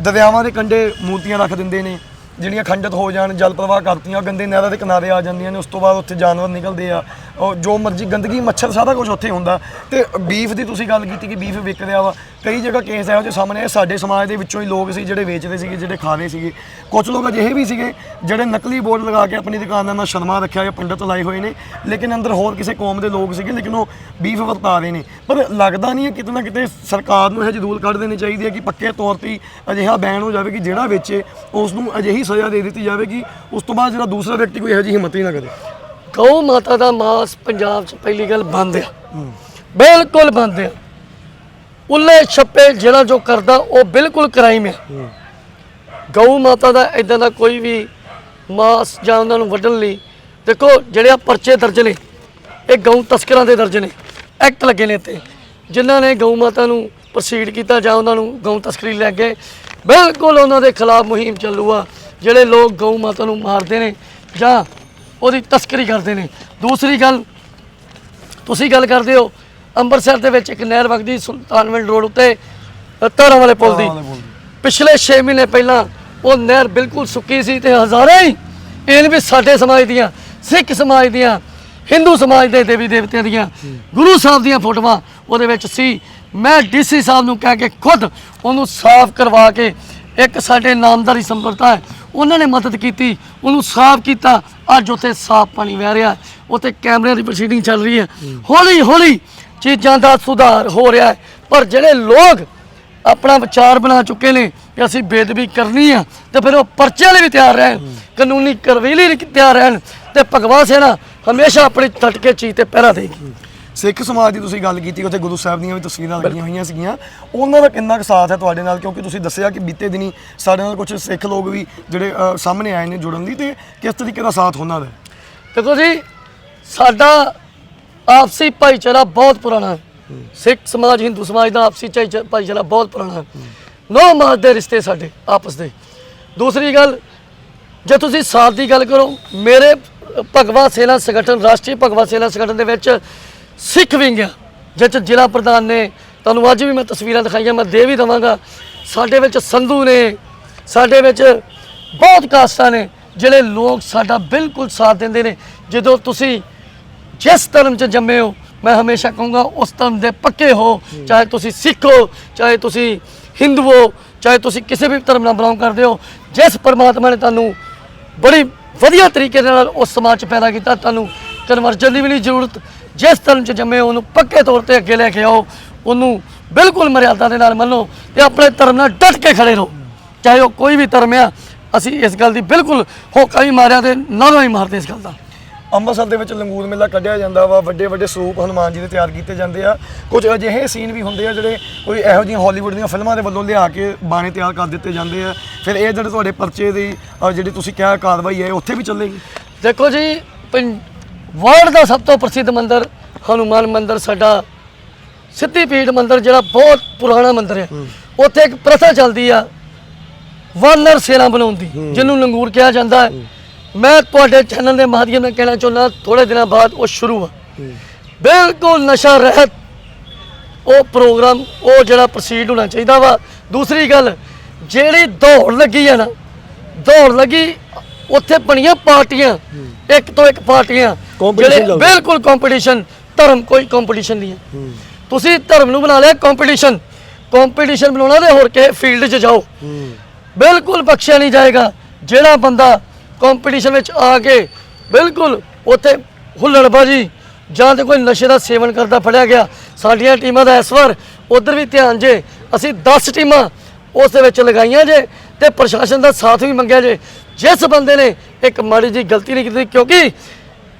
ਦਰਿਆਵਾਂ ਦੇ ਕੰਢੇ ਮੂਰਤੀਆਂ ਰੱਖ ਦਿੰਦੇ ਨੇ, ਜਿਹੜੀਆਂ ਖੰਡਿਤ ਹੋ ਜਾਣ, ਜਲ ਪ੍ਰਵਾਹ ਕਰਤੀਆਂ, ਗੰਦੇ ਨਹਿਰਾਂ ਦੇ ਕਿਨਾਰੇ ਆ ਜਾਂਦੀਆਂ ਨੇ, ਉਸ ਤੋਂ ਬਾਅਦ ਉੱਥੇ ਜਾਨਵਰ ਨਿਕਲਦੇ ਆ। ਉਹ ਜੋ ਮਰਜ਼ੀ ਗੰਦਗੀ, ਮੱਛਰ ਸਾਰਾ ਕੁਝ ਉੱਥੇ ਹੁੰਦਾ। ਤੇ ਬੀਫ ਦੀ ਤੁਸੀਂ ਗੱਲ ਕੀਤੀ ਕਿ ਬੀਫ ਵਿਕ ਰਿਹਾ ਵਾ। ਕਈ ਜਗ੍ਹਾ ਕੇਸ ਇਹੋ ਜਿਹੇ ਸਾਹਮਣੇ ਆਏ। ਸਾਡੇ ਸਮਾਜ ਦੇ ਵਿੱਚੋਂ ਹੀ ਲੋਕ ਸੀ ਜਿਹੜੇ ਵੇਚਦੇ ਸੀਗੇ, ਜਿਹੜੇ ਖਾ ਰਹੇ ਸੀਗੇ। ਕੁਝ ਲੋਕ ਅਜਿਹੇ ਵੀ ਸੀਗੇ ਜਿਹੜੇ ਨਕਲੀ ਬੋਰਡ ਲਗਾ ਕੇ ਆਪਣੀ ਦੁਕਾਨ ਦਾ ਨਾਂ ਸ਼ਰਮਾ ਰੱਖਿਆ ਜਾਂ ਪੰਡਤ ਲਾਏ ਹੋਏ ਨੇ। ਲੇਕਿਨ ਅੰਦਰ ਹੋਰ ਕਿਸੇ ਕੌਮ ਦੇ ਲੋਕ ਸੀਗੇ, ਲੇਕਿਨ ਉਹ ਬੀਫ ਵਰਤਾ ਰਹੇ ਨੇ। ਪਰ ਲੱਗਦਾ ਨਹੀਂ ਹੈ ਕਿਤੇ ਨਾ ਕਿਤੇ ਸਰਕਾਰ ਨੂੰ ਇਹ ਜਦੂਲ ਕੱਢ ਦੇਣੀ ਚਾਹੀਦੀ ਹੈ ਕਿ ਪੱਕੇ ਤੌਰ ਤੇ ਹੀ ਅਜਿਹਾ ਬੈਨ ਹੋ ਜਾਵੇ ਕਿ ਜਿਹੜਾ ਵੇਚੇ ਉਸ ਨੂੰ ਅਜਿਹੀ ਸਜ਼ਾ ਦੇ ਦਿੱਤੀ ਜਾਵੇ ਕਿ ਉਸ ਤੋਂ ਬਾਅਦ ਜਿਹੜਾ ਦੂਸਰਾ ਵਿਅਕਤੀ ਕੋਈ ਇਹੋ ਜਿਹੀ ਹਿੰਮਤ ਹੀ ਨਾ ਕਰੇ। ਗਊ ਮਾਤਾ ਦਾ ਮਾਸ ਪੰਜਾਬ 'ਚ ਪਹਿਲੀ ਗੱਲ ਬੰਦ ਆ। ਬਿਲਕੁਲ ਬੰਦ ਆ। ਉੱਲੇ ਛੱਪੇ ਜਿਹੜਾ ਜੋ ਕਰਦਾ, ਉਹ ਬਿਲਕੁਲ ਕ੍ਰਾਈਮ ਹੈ ਗਊ ਮਾਤਾ ਦਾ ਇਦਾਂ ਦਾ ਕੋਈ ਵੀ ਮਾਸ ਜਾਂ ਉਹਨਾਂ ਨੂੰ ਵੱਢਣ ਲਈ, ਦੇਖੋ ਜਿਹੜੇ ਆ ਪਰਚੇ ਦਰਜ ਨੇ, ਇਹ ਗਊ ਤਸਕਰਾਂ ਦੇ ਦਰਜ ਨੇ, ਐਕਟ ਲੱਗੇ ਨੇ ਤੇ ਜਿਨ੍ਹਾਂ ਨੇ ਗਊ ਮਾਤਾ ਨੂੰ ਪ੍ਰਸੀਡ ਕੀਤਾ ਜਾਂ ਉਹਨਾਂ ਨੂੰ ਗਊ ਤਸਕਰੀ ਲੈ ਕੇ, ਬਿਲਕੁਲ ਉਹਨਾਂ ਦੇ ਖਿਲਾਫ ਮੁਹਿੰਮ ਚੱਲੂ ਆ। ਜਿਹੜੇ ਲੋਕ ਗਊ ਮਾਤਾ ਨੂੰ ਮਾਰਦੇ ਨੇ ਜਾਂ ਉਹਦੀ ਤਸਕਰੀ ਕਰਦੇ ਨੇ। ਦੂਸਰੀ ਗੱਲ ਤੁਸੀਂ ਗੱਲ ਕਰਦੇ ਹੋ ਅੰਮ੍ਰਿਤਸਰ ਦੇ ਵਿੱਚ ਇੱਕ ਨਹਿਰ ਵਗਦੀ ਸੁਲਤਾਨਵਿੰਡ ਰੋਡ ਉੱਤੇ ਧਾਰਾਂ ਵਾਲੇ ਪੁਲ ਦੀ। ਪਿਛਲੇ 6 ਮਹੀਨੇ ਪਹਿਲਾਂ ਉਹ ਨਹਿਰ ਬਿਲਕੁਲ ਸੁੱਕੀ ਸੀ ਤੇ ਹਜ਼ਾਰਾਂ ਹੀ ਇਹ ਵੀ ਸਾਡੇ ਸਮਾਜ ਦੀਆਂ ਸਿੱਖ ਸਮਾਜ ਦੀਆਂ ਹਿੰਦੂ ਸਮਾਜ ਦੇ ਦੇਵੀ ਦੇਵਤਿਆਂ ਦੀਆਂ ਗੁਰੂ ਸਾਹਿਬ ਦੀਆਂ ਫੋਟੋਆਂ ਉਹਦੇ ਵਿੱਚ ਸੀ। ਮੈਂ ਡੀਸੀ ਸਾਹਿਬ ਨੂੰ ਕਹਿ ਕੇ ਖੁਦ ਉਹਨੂੰ ਸਾਫ਼ ਕਰਵਾ ਕੇ ਇੱਕ ਸਾਡੇ ਨਾਮਦਾਰੀ ਸੰਪਰਦਾ ਹੈ ਉਹਨਾਂ ਨੇ ਮਦਦ ਕੀਤੀ, ਉਹਨੂੰ ਸਾਫ਼ ਕੀਤਾ। ਅੱਜ ਉੱਥੇ ਸਾਫ਼ ਪਾਣੀ ਵਹਿ ਰਿਹਾ ਉੱਥੇ ਕੈਮਰਿਆਂ ਦੀ ਪ੍ਰੋਸੀਡਿੰਗ ਚੱਲ ਰਹੀ ਹੈ। ਹੌਲੀ ਹੌਲੀ ਚੀਜ਼ਾਂ ਦਾ ਸੁਧਾਰ ਹੋ ਰਿਹਾ ਹੈ। ਪਰ ਜਿਹੜੇ ਲੋਕ ਆਪਣਾ ਵਿਚਾਰ ਬਣਾ ਚੁੱਕੇ ਨੇ ਕਿ ਅਸੀਂ ਬੇਦਬੀ ਕਰਨੀ ਆ, ਤੇ ਫਿਰ ਉਹ ਪਰਚੇ ਲਈ ਵੀ ਤਿਆਰ ਰਹਿਣ, ਕਾਨੂੰਨੀ ਕਰਵੀਲੀ ਲਈ ਤਿਆਰ ਰਹਿਣ, ਤੇ ਭਗਵਾ ਸੇਨਾ ਹਮੇਸ਼ਾ ਆਪਣੀ ਤਟ ਚੀਜ਼ ਤੇ ਪਹਿਰਾ ਦੇਗੀ। ਸਿੱਖ ਸਮਾਜ ਦੀ ਤੁਸੀਂ ਗੱਲ ਕੀਤੀ ਉੱਥੇ ਗੁਰੂ ਸਾਹਿਬ ਦੀਆਂ ਵੀ ਤਸਵੀਰਾਂ ਲੱਗੀਆਂ ਹੋਈਆਂ ਸੀਗੀਆਂ। ਉਹਨਾਂ ਦਾ ਕਿੰਨਾ ਕੁ ਸਾਥ ਹੈ ਤੁਹਾਡੇ ਨਾਲ? ਕਿਉਂਕਿ ਤੁਸੀਂ ਦੱਸਿਆ ਕਿ ਬੀਤੇ ਦਿਨੀ ਸਾਡੇ ਨਾਲ ਕੁਝ ਸਿੱਖ ਲੋਕ ਵੀ ਜਿਹੜੇ ਅ, ਸਾਹਮਣੇ ਆਏ ਨੇ ਜੁੜਨ ਲਈ ਤੇ ਕਿਸ ਤਰੀਕੇ ਦਾ ਸਾਥ ਉਹਨਾਂ ਦਾ ਹੈ? ਦੇਖੋ ਜੀ ਸਾਡਾ ਆਪਸੀ ਭਾਈਚਾਰਾ ਬਹੁਤ ਪੁਰਾਣਾ ਹੈ। ਸਿੱਖ ਸਮਾਜ ਹਿੰਦੂ ਸਮਾਜ ਦਾ ਆਪਸੀ ਚਾਈਚਾ- ਭਾਈਚਾਰਾ ਬਹੁਤ ਪੁਰਾਣਾ ਹੈ। ਨੋ ਮਾਸ ਦੇ ਰਿਸ਼ਤੇ ਸਾਡੇ ਆਪਸ ਦੇ। ਦੂਸਰੀ ਗੱਲ ਜੇ ਤੁਸੀਂ ਸਾਥ ਦੀ ਗੱਲ ਕਰੋ ਮੇਰੇ ਭਗਵਾ ਸੇਨਾ ਸੰਗਠਨ ਰਾਸ਼ਟਰੀ ਭਗਵਾ ਸੇਨਾ ਸੰਗਠਨ ਦੇ ਵਿੱਚ ਸਿੱਖ ਵਿੰਗ ਆ ਜਿਹ 'ਚ ਜ਼ਿਲ੍ਹਾ ਪ੍ਰਧਾਨ ਨੇ। ਤੁਹਾਨੂੰ ਅੱਜ ਵੀ ਮੈਂ ਤਸਵੀਰਾਂ ਦਿਖਾਈਆਂ, ਮੈਂ ਦੇ ਵੀ ਦਵਾਂਗਾ। ਸਾਡੇ ਵਿੱਚ ਸੰਧੂ ਨੇ, ਸਾਡੇ ਵਿੱਚ ਬਹੁਤ ਕਾਸਟਾਂ ਨੇ, ਜਿਹੜੇ ਲੋਕ ਸਾਡਾ ਬਿਲਕੁਲ ਸਾਥ ਦਿੰਦੇ ਨੇ। ਜਦੋਂ ਤੁਸੀਂ ਜਿਸ ਧਰਮ 'ਚ ਜੰਮੇ ਹੋ, ਮੈਂ ਹਮੇਸ਼ਾ ਕਹੂੰਗਾ, ਉਸ ਧਰਮ ਦੇ ਪੱਕੇ ਹੋ। ਚਾਹੇ ਤੁਸੀਂ ਸਿੱਖ ਹੋ, ਚਾਹੇ ਤੁਸੀਂ ਹਿੰਦੂ ਹੋ, ਚਾਹੇ ਤੁਸੀਂ ਕਿਸੇ ਵੀ ਧਰਮ ਨਾਲ ਬਿਲੋਂਗ ਕਰਦੇ ਹੋ, ਜਿਸ ਪਰਮਾਤਮਾ ਨੇ ਤੁਹਾਨੂੰ ਬੜੀ ਵਧੀਆ ਤਰੀਕੇ ਦੇ ਨਾਲ ਉਸ ਸਮਾਜ 'ਚ ਪੈਦਾ ਕੀਤਾ, ਤੁਹਾਨੂੰ ਕਨਵਰਜਨ ਦੀ ਵੀ ਨਹੀਂ ਜ਼ਰੂਰਤ ਜਿਸ ਧਰਮ 'ਚ ਜੰਮੇ ਉਹਨੂੰ ਪੱਕੇ ਤੌਰ ਤੇ ਅੱਗੇ ਲੈ ਕੇ ਆਓ ਉਹਨੂੰ ਬਿਲਕੁਲ ਮਰਿਆਦਾ ਦੇ ਨਾਲ ਮੰਨੋ ਤੇ ਆਪਣੇ ਧਰਮ ਨਾਲ ਡਟ ਕੇ ਖੜੇ ਰਹੋ। ਚਾਹੇ ਉਹ ਕੋਈ ਵੀ ਧਰਮ ਆ ਅਸੀਂ ਇਸ ਗੱਲ ਦੀ ਬਿਲਕੁਲ ਹੋਕਾ ਵੀ ਮਾਰਿਆ ਤੇ ਨਾਲੋਂ ਹੀ ਮਾਰਦੇ ਇਸ ਗੱਲ ਦਾ। ਅੰਮ੍ਰਿਤਸਰ ਦੇ ਵਿੱਚ ਲੰਗੂਰ ਮੇਲਾ ਕੱਢਿਆ ਜਾਂਦਾ ਵਾ ਵੱਡੇ ਵੱਡੇ ਸਰੂਪ ਹਨੂਮਾਨ ਜੀ ਦੇ ਤਿਆਰ ਕੀਤੇ ਜਾਂਦੇ ਆ। ਕੁਝ ਅਜਿਹੇ ਸੀਨ ਵੀ ਹੁੰਦੇ ਆ ਜਿਹੜੇ ਕੋਈ ਇਹੋ ਜਿਹੀਆਂ ਹਾਲੀਵੁੱਡ ਦੀਆਂ ਫਿਲਮਾਂ ਦੇ ਵੱਲੋਂ ਲਿਆ ਕੇ ਬਾਣੇ ਤਿਆਰ ਕਰ ਦਿੱਤੇ ਜਾਂਦੇ ਆ। ਫਿਰ ਇਹ ਜਿਹੜੇ ਤੁਹਾਡੇ ਪਰਚੇ ਦੀ ਜਿਹੜੀ ਤੁਸੀਂ ਕਿਹਾ ਕਾਰਵਾਈ ਹੈ ਉੱਥੇ ਵੀ ਚੱਲੇਗੀ? ਦੇਖੋ ਜੀ ਵਰਲਡ ਦਾ ਸਭ ਤੋਂ ਪ੍ਰਸਿੱਧ ਮੰਦਿਰ ਹਨੂਮਾਨ ਮੰਦਿਰ ਸਾਡਾ ਸਿੱਧੀ ਪੀਠ ਮੰਦਿਰ ਜਿਹੜਾ ਬਹੁਤ ਪੁਰਾਣਾ ਮੰਦਿਰ ਹੈ। ਉੱਥੇ ਇੱਕ ਪ੍ਰਥਾ ਚੱਲਦੀ ਆ ਵਾਨਰ ਸੇਨਾ ਬਣਾਉਣ ਦੀ ਜਿਹਨੂੰ ਲੰਗੂਰ ਕਿਹਾ ਜਾਂਦਾ ਹੈ। ਮੈਂ ਤੁਹਾਡੇ ਚੈਨਲ ਦੇ ਮਾਧਿਅਮ ਨਾਲ ਕਹਿਣਾ ਚਾਹੁੰਦਾ ਥੋੜੇ ਦਿਨਾਂ ਬਾਅਦ ਉਹ ਸ਼ੁਰੂ ਆ। ਬਿਲਕੁਲ ਨਸ਼ਾ ਰਹਿਤ ਉਹ ਪ੍ਰੋਗਰਾਮ ਉਹ ਜਿਹੜਾ ਪ੍ਰੋਸੀਡ ਹੋਣਾ ਚਾਹੀਦਾ ਵਾ। ਦੂਸਰੀ ਗੱਲ ਜਿਹੜੀ ਦੌੜ ਲੱਗੀ ਆ ਨਾ ਦੌੜ ਲੱਗੀ ਉੱਥੇ ਬਣੀਆਂ ਪਾਰਟੀਆਂ ਇੱਕ ਤੋਂ ਇੱਕ ਪਾਰਟੀਆਂ। Competition। ਬਿਲਕੁਲ ਕੰਪੀਟੀਸ਼ਨ ਧਰਮ ਕੋਈ ਕੰਪੀਟੀਸ਼ਨ ਨਹੀਂ ਹੈ। ਤੁਸੀਂ ਧਰਮ ਨੂੰ ਬਣਾ ਲਿਆ ਕੰਪੀਟੀਸ਼ਨ ਕੰਪੀਟੀਸ਼ਨ ਬਣਾਉਣਾ ਤੇ ਹੋਰ ਕਿਸੇ ਫੀਲਡ 'ਚ ਜਾਓ। ਬਿਲਕੁਲ ਬਖਸ਼ਿਆ ਨਹੀਂ ਜਾਏਗਾ। ਜਿਹੜਾ ਬੰਦਾ ਕੰਪੀਟੀਸ਼ਨ ਵਿੱਚ ਆ ਕੇ ਬਿਲਕੁਲ ਉੱਥੇ ਹੁੱਲੜਬਾਜੀ ਜਾਂ ਤੇ ਕੋਈ ਨਸ਼ੇ ਦਾ ਸੇਵਨ ਕਰਦਾ ਫੜਿਆ ਗਿਆ ਸਾਡੀਆਂ ਟੀਮਾਂ ਦਾ ਇਸ ਵਾਰ ਉਧਰ ਵੀ ਧਿਆਨ ਜੇ ਅਸੀਂ 10 ਟੀਮਾਂ ਉਸ ਦੇ ਵਿੱਚ ਲਗਾਈਆਂ ਜੇ ਤੇ ਪ੍ਰਸ਼ਾਸਨ ਦਾ ਸਾਥ ਵੀ ਮੰਗਿਆ ਜੇ। ਜਿਸ ਬੰਦੇ ਨੇ ਇੱਕ ਮਾੜੀ ਜੀ ਗਲਤੀ ਨਹੀਂ ਕੀਤੀ, ਕਿਉਂਕਿ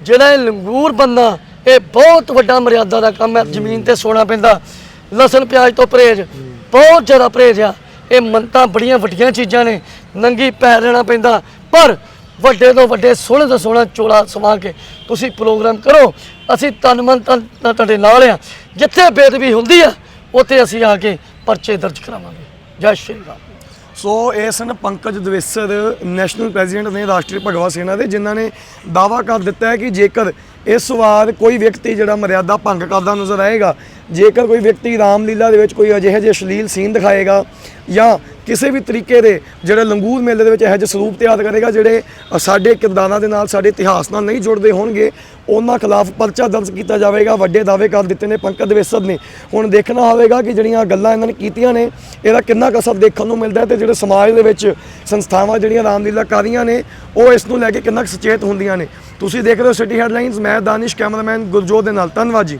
ਜਿਹੜਾ ਇਹ ਲੰਗੂਰ ਬੰਦਾ, ਇਹ ਬਹੁਤ ਵੱਡਾ ਮਰਿਆਦਾ ਦਾ ਕੰਮ ਹੈ, ਜ਼ਮੀਨ ਤੇ ਸੋਨਾ ਪੈਂਦਾ, ਲਸਣ, ਪਿਆਜ਼ ਤੋਂ ਪਰਹੇਜ਼, ਬਹੁਤ ਜ਼ਿਆਦਾ ਪਰਹੇਜ਼ ਆ। ਇਹ ਮੰਤਾਂ ਬੜੀਆਂ ਵੱਡੀਆਂ ਚੀਜ਼ਾਂ ਨੇ, ਨੰਗੀ ਪੈਰ ਰਹਿਣਾ ਪੈਂਦਾ, ਪਰ ਵੱਡੇ ਤੋਂ ਵੱਡੇ ਸੋਹਣੇ ਤੋਂ ਸੋਹਣਾ ਚੋਲਾ ਸਮਾ ਕੇ ਤੁਸੀਂ ਪ੍ਰੋਗਰਾਮ ਕਰੋ। ਅਸੀਂ ਤਨ ਮਨ ਤਨ ਤੁਹਾਡੇ ਨਾਲ ਆ। ਜਿੱਥੇ ਬੇਦਬੀ ਹੁੰਦੀ ਆ, ਉੱਥੇ ਅਸੀਂ ਆ ਕੇ ਪਰਚੇ ਦਰਜ ਕਰਾਵਾਂਗੇ। ਜੈ ਸ਼੍ਰੀ ਰਾਮ। ਸੋ ਇਹ ਸਨ ਪੰਕਜ ਦਵੇਸਰ ਨੈਸ਼ਨਲ ਪ੍ਰੈਜ਼ੀਡੈਂਟ ਨੇ ਰਾਸ਼ਟਰੀ ਭਗਵਾ ਸੇਨਾ ਦੇ, ਜਿਨ੍ਹਾਂ ਨੇ ਦਾਵਾ ਕਰ ਦਿੱਤਾ ਹੈ ਕਿ ਜੇਕਰ ਇਸ ਵਾਰ ਕੋਈ ਵਿਅਕਤੀ ਜਿਹੜਾ ਮਰਿਆਦਾ ਭੰਗ ਕਰਦਾ ਨਜ਼ਰ ਆਏਗਾ ਜੇਕਰ ਕੋਈ ਵਿਅਕਤੀ ਰਾਮਲੀਲਾ ਦੇ ਵਿੱਚ ਕੋਈ ਅਜਿਹੇ ਜਿਹੇ ਅਸ਼ਲੀਲ ਸੀਨ ਦਿਖਾਏਗਾ ਜਾਂ ਕਿਸੇ ਵੀ ਤਰੀਕੇ ਦੇ ਜਿਹੜੇ ਲੰਗੂਰ ਮੇਲੇ ਦੇ ਵਿੱਚ ਇਹੋ ਜਿਹੇ ਸਰੂਪ ਤਿਆਰ ਕਰੇਗਾ, ਜਿਹੜੇ ਸਾਡੇ ਕਿਰਦਾਰਾਂ ਦੇ ਨਾਲ, ਸਾਡੇ ਇਤਿਹਾਸ ਨਾਲ ਨਹੀਂ ਜੁੜਦੇ ਹੋਣਗੇ, ਉਹਨਾਂ ਖਿਲਾਫ ਪਰਚਾ ਦਰਜ ਕੀਤਾ ਜਾਵੇਗਾ, ਵੱਡੇ ਦਾਅਵੇ ਕਰ ਦਿੱਤੇ ਨੇ ਪੰਕਜ ਦਵੇਸਰ ਨੇ। ਹੁਣ ਦੇਖਣਾ ਹੋਵੇਗਾ ਕਿ ਜਿਹੜੀਆਂ ਗੱਲਾਂ ਇਹਨਾਂ ਨੇ ਕੀਤੀਆਂ ਨੇ, ਇਹਦਾ ਕਿੰਨਾ ਕੁ ਅਸਰ ਦੇਖਣ ਨੂੰ ਮਿਲਦਾ ਹੈ ਤੇ ਜਿਹੜੇ ਸਮਾਜ ਦੇ ਵਿੱਚ ਸੰਸਥਾਵਾਂ ਜਿਹੜੀਆਂ ਰਾਮਲੀਲਾ ਕਾਰੀਆਂ ਨੇ, ਉਹ ਇਸ ਨੂੰ ਲੈ ਕੇ ਕਿੰਨਾ ਕੁ ਸੁਚੇਤ ਹੁੰਦੀਆਂ ਨੇ। ਤੁਸੀਂ ਦੇਖ ਰਹੇ ਹੋ ਸਿਟੀ ਹੈਡਲਾਈਨਸ ਮੈਂ ਦਾਨਿਸ਼ ਕੈਮਰਾਮੈਨ ਗੁਰਜੋਤ ਦੇ ਨਾਲ, ਧੰਨਵਾਦ ਜੀ।